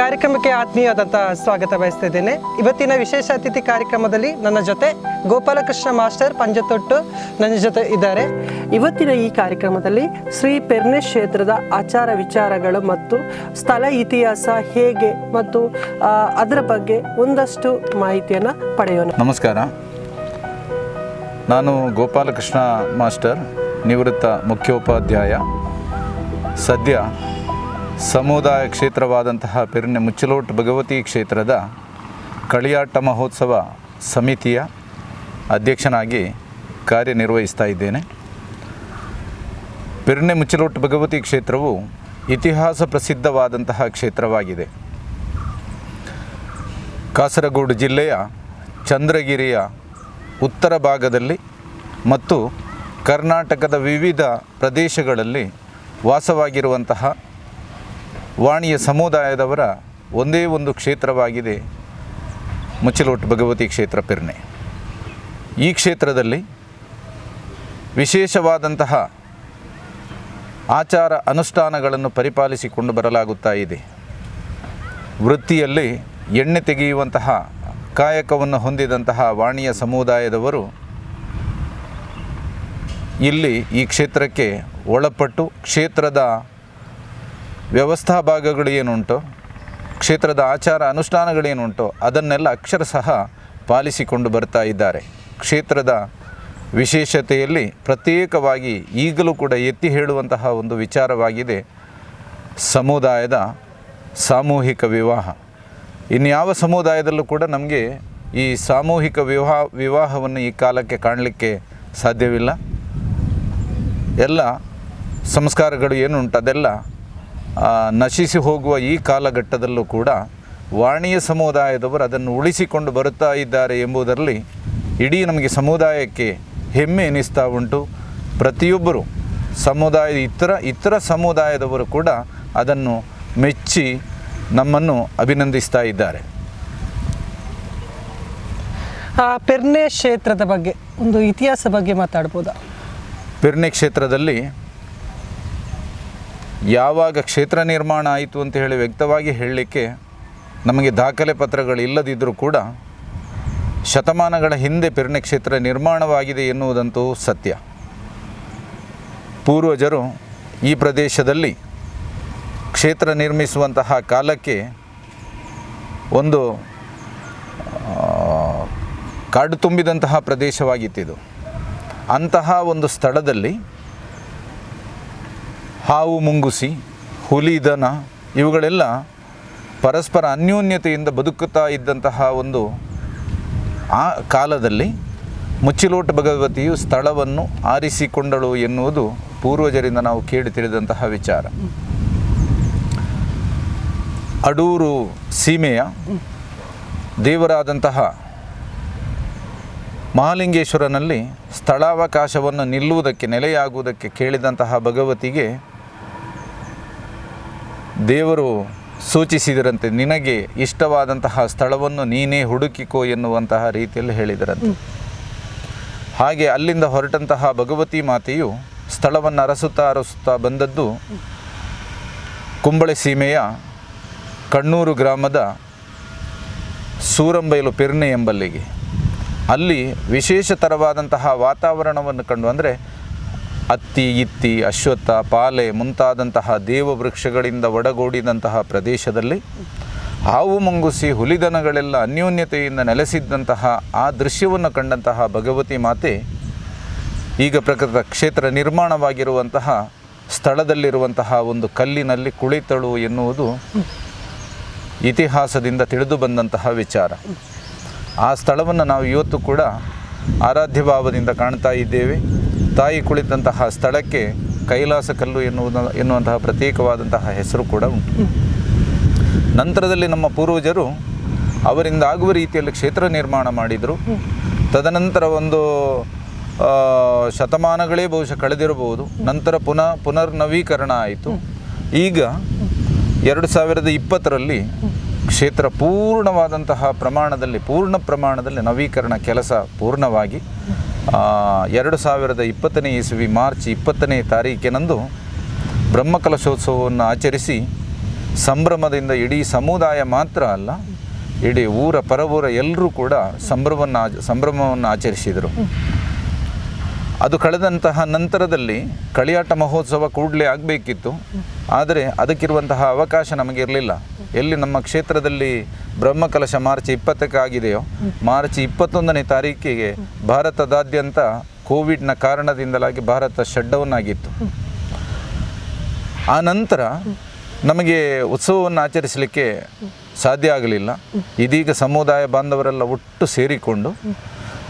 ಕಾರ್ಯಕ್ರಮಕ್ಕೆ ಆತ್ಮೀಯವಾದಂಥ ಸ್ವಾಗತ ಬಯಸ್ತಿದ್ದೇನೆ. ಇವತ್ತಿನ ವಿಶೇಷ ಅತಿಥಿ ಕಾರ್ಯಕ್ರಮದಲ್ಲಿ ನನ್ನ ಜೊತೆ ಗೋಪಾಲಕೃಷ್ಣ ಮಾಸ್ಟರ್ ಪಂಜತೊಟ್ಟು ನನ್ನ ಜೊತೆ ಇದ್ದಾರೆ. ಇವತ್ತಿನ ಈ ಕಾರ್ಯಕ್ರಮದಲ್ಲಿ ಶ್ರೀ ಪೆರ್ನೆ ಕ್ಷೇತ್ರದ ಆಚಾರ ವಿಚಾರಗಳು ಮತ್ತು ಸ್ಥಳ ಇತಿಹಾಸ ಹೇಗೆ ಮತ್ತು ಅದರ ಬಗ್ಗೆ ಒಂದಷ್ಟು ಮಾಹಿತಿಯನ್ನು ಪಡೆಯೋಣ. ನಮಸ್ಕಾರ. ನಾನು ಗೋಪಾಲಕೃಷ್ಣ ಮಾಸ್ಟರ್, ನಿವೃತ್ತ ಮುಖ್ಯೋಪಾಧ್ಯಾಯ. ಸದ್ಯ ಸಮುದಾಯ ಕ್ಷೇತ್ರವಾದಂತಹ ಪಿರ್ನೆ ಮುಚ್ಚಲೋಟ್ ಭಗವತಿ ಕ್ಷೇತ್ರದ ಕಳಿಯಾಟ ಮಹೋತ್ಸವ ಸಮಿತಿಯ ಅಧ್ಯಕ್ಷನಾಗಿ ಕಾರ್ಯನಿರ್ವಹಿಸ್ತಾ ಇದ್ದೇನೆ. ಪಿರ್ನೆ ಮುಚ್ಚಲೋಟ್ ಭಗವತಿ ಕ್ಷೇತ್ರವು ಇತಿಹಾಸ ಪ್ರಸಿದ್ಧವಾದಂತಹ ಕ್ಷೇತ್ರವಾಗಿದೆ. ಕಾಸರಗೋಡು ಜಿಲ್ಲೆಯ ಚಂದ್ರಗಿರಿಯ ಉತ್ತರ ಭಾಗದಲ್ಲಿ ಮತ್ತು ಕರ್ನಾಟಕದ ವಿವಿಧ ಪ್ರದೇಶಗಳಲ್ಲಿ ವಾಸವಾಗಿರುವಂತಹ ವಾಣಿಯ ಸಮುದಾಯದವರ ಒಂದೇ ಒಂದು ಕ್ಷೇತ್ರವಾಗಿದೆ ಮುಚ್ಚಲೋಟ್ ಭಗವತಿ ಕ್ಷೇತ್ರ ಪಿರ್ಣೆ ಈ ಕ್ಷೇತ್ರದಲ್ಲಿ ವಿಶೇಷವಾದಂತಹ ಆಚಾರ ಅನುಷ್ಠಾನಗಳನ್ನು ಪರಿಪಾಲಿಸಿಕೊಂಡು ಬರಲಾಗುತ್ತಾ ಇದೆ. ವೃತ್ತಿಯಲ್ಲಿ ಎಣ್ಣೆ ತೆಗೆಯುವಂತಹ ಕಾಯಕವನ್ನು ಹೊಂದಿದಂತಹ ವಾಣಿಯ ಸಮುದಾಯದವರು ಇಲ್ಲಿ ಈ ಕ್ಷೇತ್ರಕ್ಕೆ ಒಳಪಟ್ಟು ಕ್ಷೇತ್ರದ ವ್ಯವಸ್ಥಾ ಭಾಗಗಳು ಏನುಂಟು? ಕ್ಷೇತ್ರದ ಆಚಾರ ಅನುಷ್ಠಾನಗಳೇನುಂಟು ಅದನ್ನೆಲ್ಲ ಅಕ್ಷರಶಃ ಪಾಲಿಸಿಕೊಂಡು ಬರ್ತಾ ಇದ್ದಾರೆ. ಕ್ಷೇತ್ರದ ವಿಶೇಷತೆಯಲ್ಲಿ ಪ್ರತ್ಯೇಕವಾಗಿ ಈಗಲೂ ಕೂಡ ಎತ್ತಿ ಹೇಳುವಂತಹ ಒಂದು ವಿಚಾರವಾಗಿದೆ ಸಮುದಾಯದ ಸಾಮೂಹಿಕ ವಿವಾಹ. ಇನ್ಯಾವ ಸಮುದಾಯದಲ್ಲೂ ಕೂಡ ನಮಗೆ ಈ ಸಾಮೂಹಿಕ ವಿವಾಹ, ವಿವಾಹವನ್ನು ಈ ಕಾಲಕ್ಕೆ ಕಾಣಲಿಕ್ಕೆ ಸಾಧ್ಯವಿಲ್ಲ. ಎಲ್ಲ ಸಂಸ್ಕಾರಗಳು ಏನುಂಟು? ಅದೆಲ್ಲ ನಶಿಸಿ ಹೋಗುವ ಈ ಕಾಲಘಟ್ಟದಲ್ಲೂ ಕೂಡ ವಾಣಿಯ ಸಮುದಾಯದವರು ಅದನ್ನು ಉಳಿಸಿಕೊಂಡು ಬರುತ್ತಾ ಇದ್ದಾರೆ ಎಂಬುದರಲ್ಲಿ ಇಡೀ ನಮಗೆ ಸಮುದಾಯಕ್ಕೆ ಹೆಮ್ಮೆ ಎನಿಸ್ತಾ ಉಂಟು. ಪ್ರತಿಯೊಬ್ಬರು ಸಮುದಾಯದ ಇತರ ಇತರ ಸಮುದಾಯದವರು ಕೂಡ ಅದನ್ನು ಮೆಚ್ಚಿ ನಮ್ಮನ್ನು ಅಭಿನಂದಿಸ್ತಾ ಇದ್ದಾರೆ. ಆ, ಪೆರ್ನೆ ಕ್ಷೇತ್ರದ ಬಗ್ಗೆ ಒಂದು ಇತಿಹಾಸ ಬಗ್ಗೆ ಮಾತಾಡ್ಬೋದಾ? ಪೆರ್ನೆ ಕ್ಷೇತ್ರದಲ್ಲಿ ಯಾವಾಗ ಕ್ಷೇತ್ರ ನಿರ್ಮಾಣ ಆಯಿತು ಅಂತ ಹೇಳಿ ವ್ಯಕ್ತವಾಗಿ ಹೇಳಲಿಕ್ಕೆ ನಮಗೆ ದಾಖಲೆ ಪತ್ರಗಳು ಇಲ್ಲದಿದ್ದರೂ ಕೂಡ ಶತಮಾನಗಳ ಹಿಂದೆ ಪಿರಣೆ ಕ್ಷೇತ್ರ ನಿರ್ಮಾಣವಾಗಿದೆ ಎನ್ನುವುದಂತೂ ಸತ್ಯ. ಪೂರ್ವಜರು ಈ ಪ್ರದೇಶದಲ್ಲಿ ಕ್ಷೇತ್ರ ನಿರ್ಮಿಸುವಂತಹ ಕಾಲಕ್ಕೆ ಒಂದು ಕಾಡು ತುಂಬಿದಂತಹ ಪ್ರದೇಶವಾಗಿತ್ತಿದು. ಅಂತಹ ಒಂದು ಸ್ಥಳದಲ್ಲಿ ಹಾವು ಮುಂಗುಸಿ, ಹುಲಿ, ದನ ಇವುಗಳೆಲ್ಲ ಪರಸ್ಪರ ಅನ್ಯೋನ್ಯತೆಯಿಂದ ಬದುಕುತ್ತಾ ಇದ್ದಂತಹ ಒಂದು ಆ ಕಾಲದಲ್ಲಿ ಮುಚ್ಚಿಲೋಟ ಭಗವತಿಯು ಸ್ಥಳವನ್ನು ಆರಿಸಿಕೊಂಡಳು ಎನ್ನುವುದು ಪೂರ್ವಜರಿಂದ ನಾವು ಕೇಳಿ ತಿಳಿದಂತಹ ವಿಚಾರ. ಅಡೂರು ಸೀಮೆಯ ದೇವರಾದಂತಹ ಮಹಾಲಿಂಗೇಶ್ವರನಲ್ಲಿ ಸ್ಥಳಾವಕಾಶವನ್ನು ನಿಲ್ಲುವುದಕ್ಕೆ ನೆಲೆಯಾಗುವುದಕ್ಕೆ ಕೇಳಿದಂತಹ ಭಗವತಿಗೆ ದೇವರು ಸೂಚಿಸಿದರಂತೆ ನಿನಗೆ ಇಷ್ಟವಾದಂತಹ ಸ್ಥಳವನ್ನು ನೀನೇ ಹುಡುಕಿಕೋ ಎನ್ನುವಂತಹ ರೀತಿಯಲ್ಲಿ ಹೇಳಿದರಂತೆ. ಹಾಗೆ ಅಲ್ಲಿಂದ ಹೊರಟಂತಹ ಭಗವತಿ ಮಾತೆಯು ಸ್ಥಳವನ್ನು ಅರಸುತ್ತಾ ಅರಸುತ್ತಾ ಬಂದದ್ದು ಕುಂಬಳೆ ಸೀಮೆಯ ಕಣ್ಣೂರು ಗ್ರಾಮದ ಸೂರಂಬೈಲು ಪೆರ್ನೆ ಎಂಬಲ್ಲಿಗೆ. ಅಲ್ಲಿ ವಿಶೇಷ ಥರವಾದಂತಹ ವಾತಾವರಣವನ್ನು ಕಂಡು ಅಂದರೆ ಅತ್ತಿ ಇತ್ತಿ, ಅಶ್ವತ್ಥ, ಪಾಲೆ ಮುಂತಾದಂತಹ ದೇವವೃಕ್ಷಗಳಿಂದ ಒಡಗೂಡಿದಂತಹ ಪ್ರದೇಶದಲ್ಲಿ ಹಾವು ಮಂಗುಸಿ ಹುಲಿದನಗಳೆಲ್ಲ ಅನ್ಯೋನ್ಯತೆಯಿಂದ ನೆಲೆಸಿದ್ದಂತಹ ಆ ದೃಶ್ಯವನ್ನು ಕಂಡಂತಹ ಭಗವತಿ ಮಾತೆ ಈಗ ಪ್ರಕೃತ ಕ್ಷೇತ್ರ ನಿರ್ಮಾಣವಾಗಿರುವಂತಹ ಸ್ಥಳದಲ್ಲಿರುವಂತಹ ಒಂದು ಕಲ್ಲಿನಲ್ಲಿ ಕುಳಿತಳು ಎನ್ನುವುದು ಇತಿಹಾಸದಿಂದ ತಿಳಿದು ಬಂದಂತಹ ವಿಚಾರ. ಆ ಸ್ಥಳವನ್ನು ನಾವು ಇವತ್ತು ಕೂಡ ಆರಾಧ್ಯ ಭಾವದಿಂದ ಕಾಣ್ತಾ ಇದ್ದೇವೆ. ತಾಯಿ ಕುಳಿತಂತಹ ಸ್ಥಳಕ್ಕೆ ಕೈಲಾಸ ಕಲ್ಲು ಎನ್ನುವುದ, ಎನ್ನುವಂತಹ ಪ್ರತ್ಯೇಕವಾದಂತಹ ಹೆಸರು ಕೂಡ ಉಂಟು. ನಂತರದಲ್ಲಿ ನಮ್ಮ ಪೂರ್ವಜರು ಅವರಿಂದ ಆಗುವ ರೀತಿಯಲ್ಲಿ ಕ್ಷೇತ್ರ ನಿರ್ಮಾಣ ಮಾಡಿದರು. ತದನಂತರ ಒಂದು ಶತಮಾನಗಳೇ ಬಹುಶಃ ಕಳೆದಿರಬಹುದು. ನಂತರ ಪುನಃ ಪುನರ್ನವೀಕರಣ ಆಯಿತು. ಈಗ ಎರಡು ಸಾವಿರದ ಇಪ್ಪತ್ತರಲ್ಲಿ ಕ್ಷೇತ್ರ ಪೂರ್ಣವಾದಂತಹ ಪ್ರಮಾಣದಲ್ಲಿ, ಪೂರ್ಣ ಪ್ರಮಾಣದಲ್ಲಿ ನವೀಕರಣ ಕೆಲಸ ಪೂರ್ಣವಾಗಿ ಎರಡು ಸಾವಿರದ ಇಪ್ಪತ್ತನೇ ಇಸವಿ ಮಾರ್ಚ್ ಇಪ್ಪತ್ತನೇ ತಾರೀಕಿನಂದು ಬ್ರಹ್ಮಕಲಶೋತ್ಸವವನ್ನು ಆಚರಿಸಿ ಸಂಭ್ರಮದಿಂದ ಇಡೀ ಸಮುದಾಯ ಮಾತ್ರ ಅಲ್ಲ, ಇಡೀ ಊರ ಪರವೂರ ಎಲ್ಲರೂ ಕೂಡ ಸಂಭ್ರಮವನ್ನು ಸಂಭ್ರಮವನ್ನು ಆಚರಿಸಿದರು. ಅದು ಕಳೆದಂತಹ ನಂತರದಲ್ಲಿ ಕಳಿಯಾಟ ಮಹೋತ್ಸವ ಕೂಡಲೇ ಆಗಬೇಕಿತ್ತು. ಆದರೆ ಅದಕ್ಕಿರುವಂತಹ ಅವಕಾಶ ನಮಗಿರಲಿಲ್ಲ ಎಲ್ಲಿ ನಮ್ಮ ಕ್ಷೇತ್ರದಲ್ಲಿ ಬ್ರಹ್ಮಕಲಶ ಮಾರ್ಚ್ ಇಪ್ಪತ್ತಕ್ಕೆ ಆಗಿದೆಯೋ ಮಾರ್ಚ್ ಇಪ್ಪತ್ತೊಂದನೇ ತಾರೀಕಿಗೆ ಭಾರತದಾದ್ಯಂತ ಕೋವಿಡ್ನ ಕಾರಣದಿಂದಲಾಗಿ ಭಾರತ ಶಟ್ಡೌನ್ ಆಗಿತ್ತು ಆ ನಂತರ ನಮಗೆ ಉತ್ಸವವನ್ನು ಆಚರಿಸಲಿಕ್ಕೆ ಸಾಧ್ಯ ಆಗಲಿಲ್ಲ. ಇದೀಗ ಸಮುದಾಯ ಬಾಂಧವರೆಲ್ಲ ಒಟ್ಟು ಸೇರಿಕೊಂಡು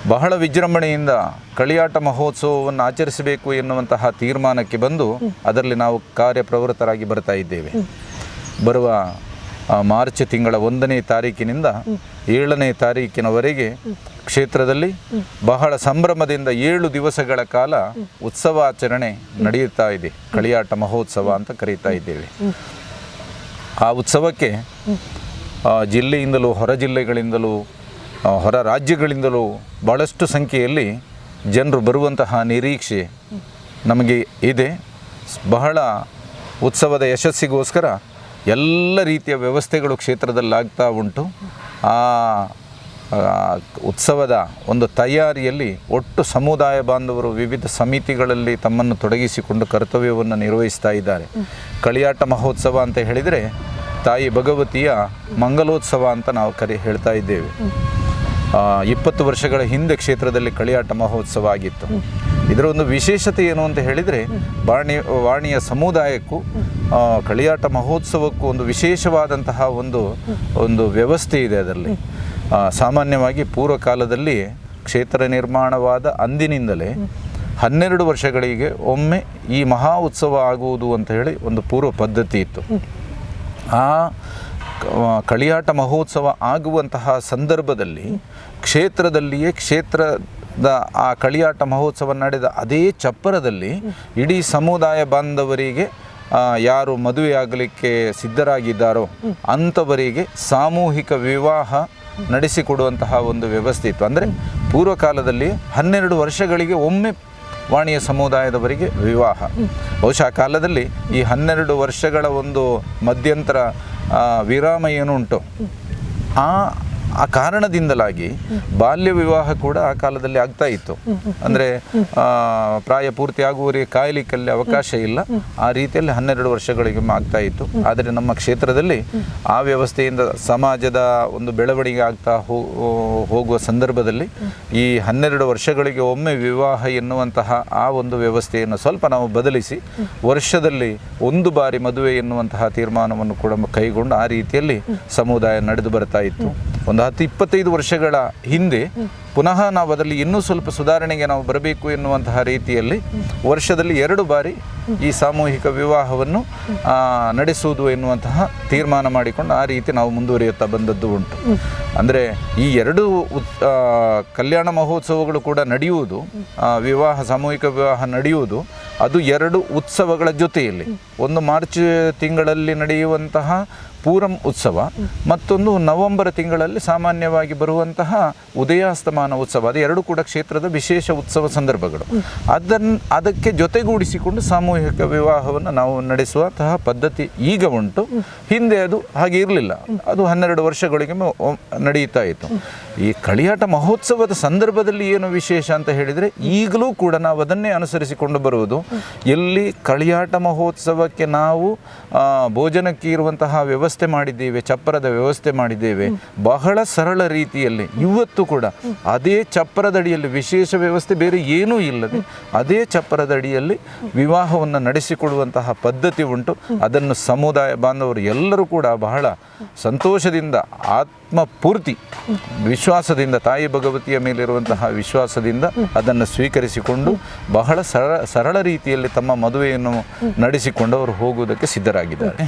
ಬಹಳ ವಿಜೃಂಭಣೆಯಿಂದ ಕಳಿಯಾಟ ಮಹೋತ್ಸವವನ್ನು ಆಚರಿಸಬೇಕು ಎನ್ನುವಂತಹ ತೀರ್ಮಾನಕ್ಕೆ ಬಂದು ಅದರಲ್ಲಿ ನಾವು ಕಾರ್ಯಪ್ರವೃತ್ತರಾಗಿ ಬರ್ತಾ ಇದ್ದೇವೆ. ಬರುವ ಮಾರ್ಚ್ ತಿಂಗಳ ಒಂದನೇ ತಾರೀಕಿನಿಂದ ಏಳನೇ ತಾರೀಕಿನವರೆಗೆ ಕ್ಷೇತ್ರದಲ್ಲಿ ಬಹಳ ಸಂಭ್ರಮದಿಂದ ಏಳು ದಿವಸಗಳ ಕಾಲ ಉತ್ಸವಾಚರಣೆ ನಡೆಯುತ್ತಾ ಇದೆ. ಕಳಿಯಾಟ ಮಹೋತ್ಸವ ಅಂತ ಕರೀತಾ ಇದ್ದೇವೆ. ಆ ಉತ್ಸವಕ್ಕೆ ಜಿಲ್ಲೆಯಿಂದಲೂ ಹೊರ ಜಿಲ್ಲೆಗಳಿಂದಲೂ ಹೊರ ರಾಜ್ಯಗಳಿಂದಲೂ ಭಾಳಷ್ಟು ಸಂಖ್ಯೆಯಲ್ಲಿ ಜನರು ಬರುವಂತಹ ನಿರೀಕ್ಷೆ ನಮಗೆ ಇದೆ. ಬಹಳ ಉತ್ಸವದ ಯಶಸ್ಸಿಗೋಸ್ಕರ ಎಲ್ಲ ರೀತಿಯ ವ್ಯವಸ್ಥೆಗಳು ಕ್ಷೇತ್ರದಲ್ಲಿ ಆಗ್ತಾ ಉಂಟು ಆ, ಉತ್ಸವದ ಒಂದು ತಯಾರಿಯಲ್ಲಿ ಒಟ್ಟು ಸಮುದಾಯ ಬಾಂಧವರು ವಿವಿಧ ಸಮಿತಿಗಳಲ್ಲಿ ತಮ್ಮನ್ನು ತೊಡಗಿಸಿಕೊಂಡು ಕರ್ತವ್ಯವನ್ನು ನಿರ್ವಹಿಸ್ತಾ ಇದ್ದಾರೆ. ಕಳಿಯಾಟ ಮಹೋತ್ಸವ ಅಂತ ಹೇಳಿದರೆ ತಾಯಿ ಭಗವತಿಯ ಮಂಗಲೋತ್ಸವ ಅಂತ ನಾವು ಕರೆ ಹೇಳ್ತಾ ಇದ್ದೇವೆ. ಇಪ್ಪತ್ತು ವರ್ಷಗಳ ಹಿಂದೆ ಕ್ಷೇತ್ರದಲ್ಲಿ ಕಳಿಯಾಟ ಮಹೋತ್ಸವ ಆಗಿತ್ತು. ಇದರ ಒಂದು ವಿಶೇಷತೆ ಏನು ಅಂತ ಹೇಳಿದರೆ ವಾಣಿ ವಾಣಿಯ ಸಮುದಾಯಕ್ಕೂ ಕಳಿಯಾಟ ಮಹೋತ್ಸವಕ್ಕೂ ಒಂದು ವಿಶೇಷವಾದಂತಹ ಒಂದು ಒಂದು ವ್ಯವಸ್ಥೆ ಇದೆ ಅದರಲ್ಲಿ. ಸಾಮಾನ್ಯವಾಗಿ ಪೂರ್ವ ಕಾಲದಲ್ಲಿ ಕ್ಷೇತ್ರ ನಿರ್ಮಾಣವಾದ ಅಂದಿನಿಂದಲೇ ಹನ್ನೆರಡು ವರ್ಷಗಳಿಗೆ ಒಮ್ಮೆ ಈ ಮಹಾ ಉತ್ಸವ ಆಗುವುದು ಅಂತ ಹೇಳಿ ಒಂದು ಪೂರ್ವ ಪದ್ಧತಿ ಇತ್ತು. ಆ ಕಳಿಯಾಟ ಮಹೋತ್ಸವ ಆಗುವಂತಹ ಸಂದರ್ಭದಲ್ಲಿ ಕ್ಷೇತ್ರದಲ್ಲಿಯೇ ಕ್ಷೇತ್ರದ ಆ ಕಳಿಯಾಟ ಮಹೋತ್ಸವ ನಡೆದ ಅದೇ ಚಪ್ಪರದಲ್ಲಿ ಇಡೀ ಸಮುದಾಯ ಬಾಂಧವರಿಗೆ ಯಾರು ಮದುವೆಯಾಗಲಿಕ್ಕೆ ಸಿದ್ಧರಾಗಿದ್ದಾರೋ ಅಂಥವರಿಗೆ ಸಾಮೂಹಿಕ ವಿವಾಹ ನಡೆಸಿಕೊಡುವಂತಹ ಒಂದು ವ್ಯವಸ್ಥೆ ಇತ್ತು. ಅಂದರೆ ಪೂರ್ವಕಾಲದಲ್ಲಿ ಹನ್ನೆರಡು ವರ್ಷಗಳಿಗೆ ಒಮ್ಮೆ ವಾಣಿಯ ಸಮುದಾಯದವರಿಗೆ ವಿವಾಹ. ಬಹುಶಃ ಕಾಲದಲ್ಲಿ ಈ ಹನ್ನೆರಡು ವರ್ಷಗಳ ಒಂದು ಮಧ್ಯಂತರ ವಿರಾಮ ಏನುಂಟು ಆ ಆ ಕಾರಣದಿಂದಲಾಗಿ ಬಾಲ್ಯ ವಿವಾಹ ಕೂಡ ಆ ಕಾಲದಲ್ಲಿ ಆಗ್ತಾ ಇತ್ತು. ಅಂದರೆ ಪ್ರಾಯ ಪೂರ್ತಿ ಆಗುವವರಿಗೆ ಕಾಯಲಿಕ್ಕಲ್ಲಿ ಅವಕಾಶ ಇಲ್ಲ. ಆ ರೀತಿಯಲ್ಲಿ ಹನ್ನೆರಡು ವರ್ಷಗಳಿಗೆ ಆಗ್ತಾ ಇತ್ತು. ಆದರೆ ನಮ್ಮ ಕ್ಷೇತ್ರದಲ್ಲಿ ಆ ವ್ಯವಸ್ಥೆಯಿಂದ ಸಮಾಜದ ಒಂದು ಬೆಳವಣಿಗೆ ಆಗ್ತಾ ಹೋಗುವ ಸಂದರ್ಭದಲ್ಲಿ ಈ ಹನ್ನೆರಡು ವರ್ಷಗಳಿಗೆ ಒಮ್ಮೆ ವಿವಾಹ ಎನ್ನುವಂತಹ ಆ ಒಂದು ವ್ಯವಸ್ಥೆಯನ್ನು ಸ್ವಲ್ಪ ನಾವು ಬದಲಿಸಿ ವರ್ಷದಲ್ಲಿ ಒಂದು ಬಾರಿ ಮದುವೆ ಎನ್ನುವಂತಹ ತೀರ್ಮಾನವನ್ನು ಕೂಡ ಕೈಗೊಂಡು ಆ ರೀತಿಯಲ್ಲಿ ಸಮುದಾಯ ನಡೆದು ಬರ್ತಾ ಇತ್ತು. ಒಂದು ಹತ್ತು ಇಪ್ಪತ್ತೈದು ವರ್ಷಗಳ ಹಿಂದೆ ಪುನಃ ನಾವು ಅದರಲ್ಲಿ ಇನ್ನೂ ಸ್ವಲ್ಪ ಸುಧಾರಣೆಗೆ ನಾವು ಬರಬೇಕು ಎನ್ನುವಂತಹ ರೀತಿಯಲ್ಲಿ ವರ್ಷದಲ್ಲಿ ಎರಡು ಬಾರಿ ಈ ಸಾಮೂಹಿಕ ವಿವಾಹವನ್ನು ನಡೆಸುವುದು ಎನ್ನುವಂತಹ ತೀರ್ಮಾನ ಮಾಡಿಕೊಂಡು ಆ ರೀತಿ ನಾವು ಮುಂದುವರಿಯುತ್ತಾ ಬಂದದ್ದು ಉಂಟು. ಅಂದರೆ ಈ ಎರಡು ಕಲ್ಯಾಣ ಮಹೋತ್ಸವಗಳು ಕೂಡ ನಡೆಯುವುದು ವಿವಾಹ, ಸಾಮೂಹಿಕ ವಿವಾಹ ನಡೆಯುವುದು, ಅದು ಎರಡು ಉತ್ಸವಗಳ ಜೊತೆಯಲ್ಲಿ. ಒಂದು ಮಾರ್ಚ್ ತಿಂಗಳಲ್ಲಿ ನಡೆಯುವಂತಹ ಪೂರಂ ಉತ್ಸವ. ಮತ್ತೊಂದು ನವೆಂಬರ್ ತಿಂಗಳಲ್ಲಿ ಸಾಮಾನ್ಯವಾಗಿ ಬರುವಂತಹ ಉದಯಾಸ್ತಮಾನ ಉತ್ಸವ. ಅದು ಎರಡು ಕೂಡ ಕ್ಷೇತ್ರದ ವಿಶೇಷ ಉತ್ಸವ ಸಂದರ್ಭಗಳು. ಅದನ್ನು ಅದಕ್ಕೆ ಜೊತೆಗೂಡಿಸಿಕೊಂಡು ಸಾಮೂಹಿಕ ವಿವಾಹವನ್ನು ನಾವು ನಡೆಸುವಂತಹ ಪದ್ಧತಿ ಈಗ ಉಂಟು. ಹಿಂದೆ ಅದು ಹಾಗೆ ಇರಲಿಲ್ಲ. ಅದು ಹನ್ನೆರಡು ವರ್ಷಗಳಿಗೆ ನಡೆಯುತ್ತಾ ಇತ್ತು. ಈ ಕಳಿಯಾಟ ಮಹೋತ್ಸವದ ಸಂದರ್ಭದಲ್ಲಿ ಏನು ವಿಶೇಷ ಅಂತ ಹೇಳಿದರೆ ಈಗಲೂ ಕೂಡ ನಾವು ಅದನ್ನೇ ಅನುಸರಿಸಿಕೊಂಡು ಬರುವುದು. ಎಲ್ಲಿ ಕಳಿಯಾಟ ಮಹೋತ್ಸವಕ್ಕೆ ನಾವು ಭೋಜನಕ್ಕೆ ಇರುವಂತಹ ವ್ಯವಸ್ಥೆ ಮಾಡಿದ್ದೇವೆ, ಚಪ್ಪರದ ವ್ಯವಸ್ಥೆ ಮಾಡಿದ್ದೇವೆ, ಬಹಳ ಸರಳ ರೀತಿಯಲ್ಲಿ, ಇವತ್ತು ಕೂಡ ಅದೇ ಚಪ್ಪರದಡಿಯಲ್ಲಿ ವಿಶೇಷ ವ್ಯವಸ್ಥೆ ಬೇರೆ ಏನೂ ಇಲ್ಲದೆ ಅದೇ ಚಪ್ಪರದಡಿಯಲ್ಲಿ ವಿವಾಹವನ್ನು ನಡೆಸಿಕೊಡುವಂತಹ ಪದ್ಧತಿ ಉಂಟು. ಅದನ್ನು ಸಮುದಾಯ ಬಾಂಧವರು ಎಲ್ಲರೂ ಕೂಡ ಬಹಳ ಸಂತೋಷದಿಂದ, ಆತ್ಮಪೂರ್ತಿ ವಿಶ್ವಾಸದಿಂದ, ತಾಯಿ ಭಗವತಿಯ ಮೇಲಿರುವಂತಹ ವಿಶ್ವಾಸದಿಂದ ಅದನ್ನು ಸ್ವೀಕರಿಸಿಕೊಂಡು ಬಹಳ ಸರಳ ಸರಳ ರೀತಿಯಲ್ಲಿ ತಮ್ಮ ಮದುವೆಯನ್ನು ನಡೆಸಿಕೊಂಡು ಅವರು ಹೋಗುವುದಕ್ಕೆ ಸಿದ್ಧರಾಗಿದ್ದಾರೆ.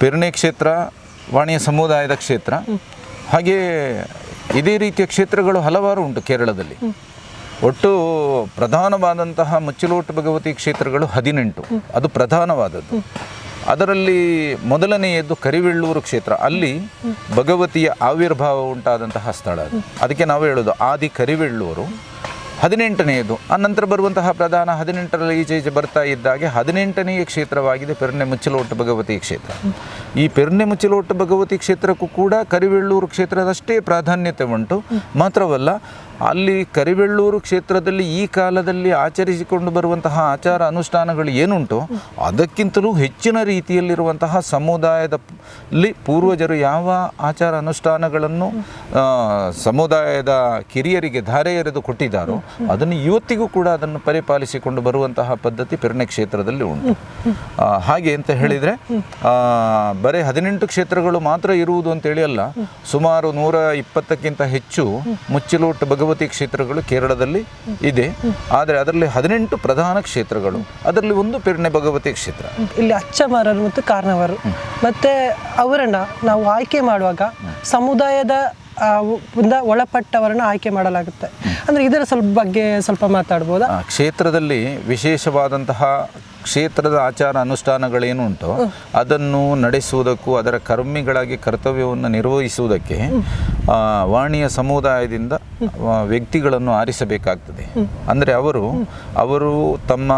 ಪೆರ್ನೆ ಕ್ಷೇತ್ರ, ವಾಣಿಯ ಸಮುದಾಯದ ಕ್ಷೇತ್ರ. ಹಾಗೆ ಇದೇ ರೀತಿಯ ಕ್ಷೇತ್ರಗಳು ಹಲವಾರು ಉಂಟು ಕೇರಳದಲ್ಲಿ. ಒಟ್ಟು ಪ್ರಧಾನವಾದಂತಹ ಮುಚ್ಚಲೋಟು ಭಗವತಿ ಕ್ಷೇತ್ರಗಳು ಹದಿನೆಂಟು. ಅದು ಪ್ರಧಾನವಾದದ್ದು. ಅದರಲ್ಲಿ ಮೊದಲನೆಯದ್ದು ಕರಿವೆಳ್ಳೂರು ಕ್ಷೇತ್ರ. ಅಲ್ಲಿ ಭಗವತಿಯ ಆವಿರ್ಭಾವ ಉಂಟಾದಂತಹ ಸ್ಥಳ ಅದು. ಅದಕ್ಕೆ ನಾವು ಹೇಳೋದು ಆದಿ ಕರಿವೆಳ್ಳೂರು. ಹದಿನೆಂಟನೆಯದು. ಅನಂತರ ಬರುವಂತಹ ಪ್ರಧಾನ ಹದಿನೆಂಟರಲ್ಲಿ ಈಚೆ ಈಚೆ ಬರ್ತಾ ಇದ್ದಾಗೆ ಹದಿನೆಂಟನೆಯ ಕ್ಷೇತ್ರವಾಗಿದೆ ಪೆರ್ನೆ ಮುಚ್ಚಲೋಟ ಭಗವತಿ ಕ್ಷೇತ್ರ. ಈ ಪೆರ್ನೆ ಮುಚ್ಚಲೋಟ ಭಗವತಿ ಕ್ಷೇತ್ರಕ್ಕೂ ಕೂಡ ಕರಿವೆಳ್ಳೂರು ಕ್ಷೇತ್ರದಷ್ಟೇ ಪ್ರಾಧಾನ್ಯತೆ ಉಂಟು. ಮಾತ್ರವಲ್ಲ ಅಲ್ಲಿ ಕರಿಬೆಳ್ಳೂರು ಕ್ಷೇತ್ರದಲ್ಲಿ ಈ ಕಾಲದಲ್ಲಿ ಆಚರಿಸಿಕೊಂಡು ಬರುವಂತಹ ಆಚಾರ ಅನುಷ್ಠಾನಗಳು ಏನುಂಟು, ಅದಕ್ಕಿಂತಲೂ ಹೆಚ್ಚಿನ ರೀತಿಯಲ್ಲಿರುವಂತಹ ಸಮುದಾಯದ ಪೂರ್ವಜರು ಯಾವ ಆಚಾರ ಅನುಷ್ಠಾನಗಳನ್ನು ಸಮುದಾಯದ ಕಿರಿಯರಿಗೆ ಧಾರೆ ಎರೆದು ಕೊಟ್ಟಿದ್ದಾರೋ, ಅದನ್ನು ಇವತ್ತಿಗೂ ಕೂಡ ಅದನ್ನು ಪರಿಪಾಲಿಸಿಕೊಂಡು ಬರುವಂತಹ ಪದ್ಧತಿ ಪೆರ್ನೆ ಕ್ಷೇತ್ರದಲ್ಲಿ ಉಂಟು. ಹಾಗೆ ಅಂತ ಹೇಳಿದರೆ ಬರೀ ಹದಿನೆಂಟು ಕ್ಷೇತ್ರಗಳು ಮಾತ್ರ ಇರುವುದು ಅಂತೇಳಿ ಅಲ್ಲ, ಸುಮಾರು ನೂರ ಇಪ್ಪತ್ತಕ್ಕಿಂತ ಹೆಚ್ಚು ಮುಚ್ಚಿಲೋಟ ಭಗವತಿ ಕ್ಷೇತ್ರಗಳು ಕೇರಳದಲ್ಲಿ ಇದೆ. ಆದರೆ ಅದರಲ್ಲಿ ಹದಿನೆಂಟು ಪ್ರಧಾನ ಕ್ಷೇತ್ರಗಳು. ಅದರಲ್ಲಿ ಒಂದು ಪೆರ್ಣೆ ಭಗವತಿ ಕ್ಷೇತ್ರ. ಇಲ್ಲಿ ಅಚ್ಚಮಾರರು ಮತ್ತು ಕಾರ್ನವರು ಮತ್ತೆ ಅವರನ್ನ ನಾವು ಆಯ್ಕೆ ಮಾಡುವಾಗ ಸಮುದಾಯದ ಒಳಪಟ್ಟವರನ್ನು ಆಯ್ಕೆ ಮಾಡಲಾಗುತ್ತೆ. ಅಂದ್ರೆ ಇದರ ಸ್ವಲ್ಪ ಬಗ್ಗೆ ಸ್ವಲ್ಪ ಮಾತಾಡ್ಬೋದಾ? ಕ್ಷೇತ್ರದಲ್ಲಿ ವಿಶೇಷವಾದಂತಹ ಕ್ಷೇತ್ರದ ಆಚಾರ ಅನುಷ್ಠಾನಗಳೇನು ಉಂಟೋ ಅದನ್ನು ನಡೆಸುವುದಕ್ಕೂ ಅದರ ಕರ್ಮಿಗಳಾಗಿ ಕರ್ತವ್ಯವನ್ನು ನಿರ್ವಹಿಸುವುದಕ್ಕೆ ವಾಣಿಯ ಸಮುದಾಯದಿಂದ ವ್ಯಕ್ತಿಗಳನ್ನು ಆರಿಸಬೇಕಾಗ್ತದೆ. ಅಂದರೆ ಅವರು ಅವರು ತಮ್ಮ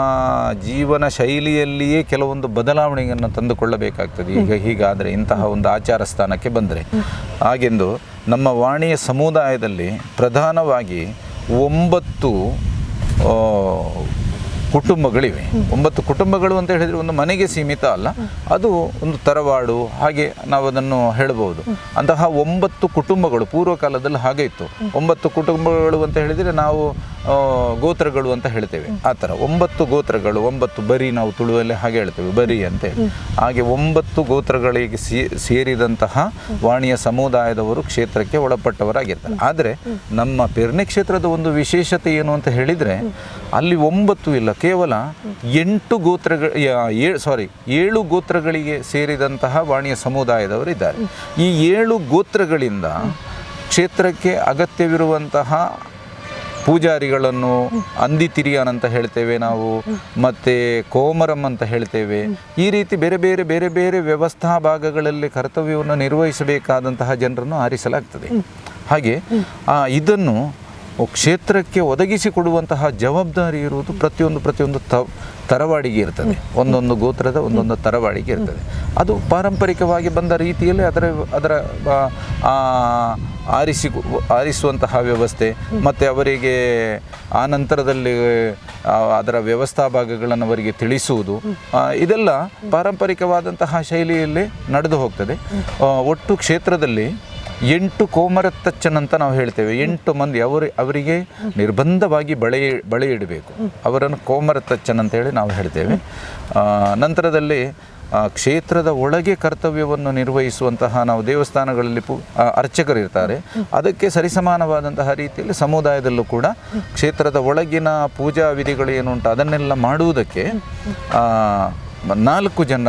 ಜೀವನ ಶೈಲಿಯಲ್ಲಿಯೇ ಕೆಲವೊಂದು ಬದಲಾವಣೆಯನ್ನು ತಂದುಕೊಳ್ಳಬೇಕಾಗ್ತದೆ. ಈಗ ಹೀಗಾದರೆ ಇಂತಹ ಒಂದು ಆಚಾರ ಸ್ಥಾನಕ್ಕೆ ಬಂದರೆ. ಹಾಗೆಂದು ನಮ್ಮ ವಾಣಿಯ ಸಮುದಾಯದಲ್ಲಿ ಪ್ರಧಾನವಾಗಿ ಒಂಬತ್ತು ಕುಟುಂಬಗಳಿವೆ. ಒಂಬತ್ತು ಕುಟುಂಬಗಳು ಅಂತ ಹೇಳಿದರೆ ಒಂದು ಮನೆಗೆ ಸೀಮಿತ ಅಲ್ಲ. ಅದು ಒಂದು ತರವಾಡು, ಹಾಗೆ ನಾವು ಅದನ್ನು ಹೇಳಬಹುದು ಅಂತಹ ಒಂಬತ್ತು ಕುಟುಂಬಗಳು ಪೂರ್ವ ಕಾಲದಲ್ಲಿ ಹಾಗೆ ಇತ್ತು. ಒಂಬತ್ತು ಕುಟುಂಬಗಳು ಅಂತ ಹೇಳಿದರೆ ನಾವು ಗೋತ್ರಗಳು ಅಂತ ಹೇಳ್ತೇವೆ. ಆ ಥರ ಒಂಬತ್ತು ಗೋತ್ರಗಳು ಒಂಬತ್ತು ಬರಿ ನಾವು ತುಳುವಲ್ಲಿ ಹಾಗೆ ಹೇಳ್ತೇವೆ ಬರಿ ಅಂತ. ಹಾಗೆ ಒಂಬತ್ತು ಗೋತ್ರಗಳಿಗೆ ಸೇ ಸೇರಿದಂತಹ ವಾಣಿಯ ಸಮುದಾಯದವರು ಕ್ಷೇತ್ರಕ್ಕೆ ಒಳಪಟ್ಟವರಾಗಿರ್ತಾರೆ. ಆದರೆ ನಮ್ಮ ಪೆರ್ನೆ ಕ್ಷೇತ್ರದ ಒಂದು ವಿಶೇಷತೆ ಏನು ಅಂತ ಹೇಳಿದರೆ ಅಲ್ಲಿ ಒಂಬತ್ತು ಇಲ್ಲ ಕೇವಲ ಎಂಟು ಗೋತ್ರಗಳ ಸಾರಿ ಏಳು ಗೋತ್ರಗಳಿಗೆ ಸೇರಿದಂತಹ ವಾಣಿಯ ಸಮುದಾಯದವರು ಇದ್ದಾರೆ. ಈ ಏಳು ಗೋತ್ರಗಳಿಂದ ಕ್ಷೇತ್ರಕ್ಕೆ ಅಗತ್ಯವಿರುವಂತಹ ಪೂಜಾರಿಗಳನ್ನು ಅಂದಿತಿರಿಯನ್ ಅಂತ ಹೇಳ್ತೇವೆ ನಾವು ಮತ್ತು ಕೋಮರಂ ಅಂತ ಹೇಳ್ತೇವೆ. ಈ ರೀತಿ ಬೇರೆ ಬೇರೆ ಬೇರೆ ಬೇರೆ ವ್ಯವಸ್ಥಾ ಭಾಗಗಳಲ್ಲಿ ಕರ್ತವ್ಯವನ್ನು ನಿರ್ವಹಿಸಬೇಕಾದಂತಹ ಜನರನ್ನು ಆರಿಸಲಾಗ್ತದೆ. ಹಾಗೆ ಆ, ಇದನ್ನು ಕ್ಷೇತ್ರಕ್ಕೆ ಒದಗಿಸಿಕೊಡುವಂತಹ ಜವಾಬ್ದಾರಿ ಇರುವುದು ಪ್ರತಿಯೊಂದು ಪ್ರತಿಯೊಂದು ತ ತರವಾಡಿಗೆ ಇರ್ತದೆ. ಒಂದೊಂದು ಗೋತ್ರದ ಒಂದೊಂದು ತರವಾಡಿಗೆ ಇರ್ತದೆ. ಅದು ಪಾರಂಪರಿಕವಾಗಿ ಬಂದ ರೀತಿಯಲ್ಲಿ ಅದರ ಅದರ ಆರಿಸಿ ಆರಿಸುವಂತಹ ವ್ಯವಸ್ಥೆ ಮತ್ತು ಅವರಿಗೆ ಆ ನಂತರದಲ್ಲಿ ಅದರ ವ್ಯವಸ್ಥಾ ಭಾಗಗಳನ್ನು ಅವರಿಗೆ ತಿಳಿಸುವುದು ಇದೆಲ್ಲ ಪಾರಂಪರಿಕವಾದಂತಹ ಶೈಲಿಯಲ್ಲಿ ನಡೆದು ಹೋಗ್ತದೆ. ಒಟ್ಟು ಕ್ಷೇತ್ರದಲ್ಲಿ ಎಂಟು ಕೋಮರತ್ತಚ್ಚನಂತ ನಾವು ಹೇಳ್ತೇವೆ. ಎಂಟು ಮಂದಿ ಅವರು, ಅವರಿಗೆ ನಿರ್ಬಂಧವಾಗಿ ಬಳೆ ಬಳೆ ಇಡಬೇಕು. ಅವರನ್ನು ಕೋಮರತ್ತಚ್ಚನ್ ಅಂತೇಳಿ ನಾವು ಹೇಳ್ತೇವೆ. ನಂತರದಲ್ಲಿ ಕ್ಷೇತ್ರದ ಒಳಗೆ ಕರ್ತವ್ಯವನ್ನು ನಿರ್ವಹಿಸುವಂತಹ ನಾವು ದೇವಸ್ಥಾನಗಳಲ್ಲಿ ಪು ಅರ್ಚಕರು ಅರ್ಚಕರಿರ್ತಾರೆ ಅದಕ್ಕೆ ಸರಿಸಮಾನವಾದಂತಹ ರೀತಿಯಲ್ಲಿ ಸಮುದಾಯದಲ್ಲೂ ಕೂಡ ಕ್ಷೇತ್ರದ ಒಳಗಿನ ಪೂಜಾ ವಿಧಿಗಳು ಏನು ಉಂಟು, ಅದನ್ನೆಲ್ಲ ಮಾಡುವುದಕ್ಕೆ ನಾಲ್ಕು ಜನ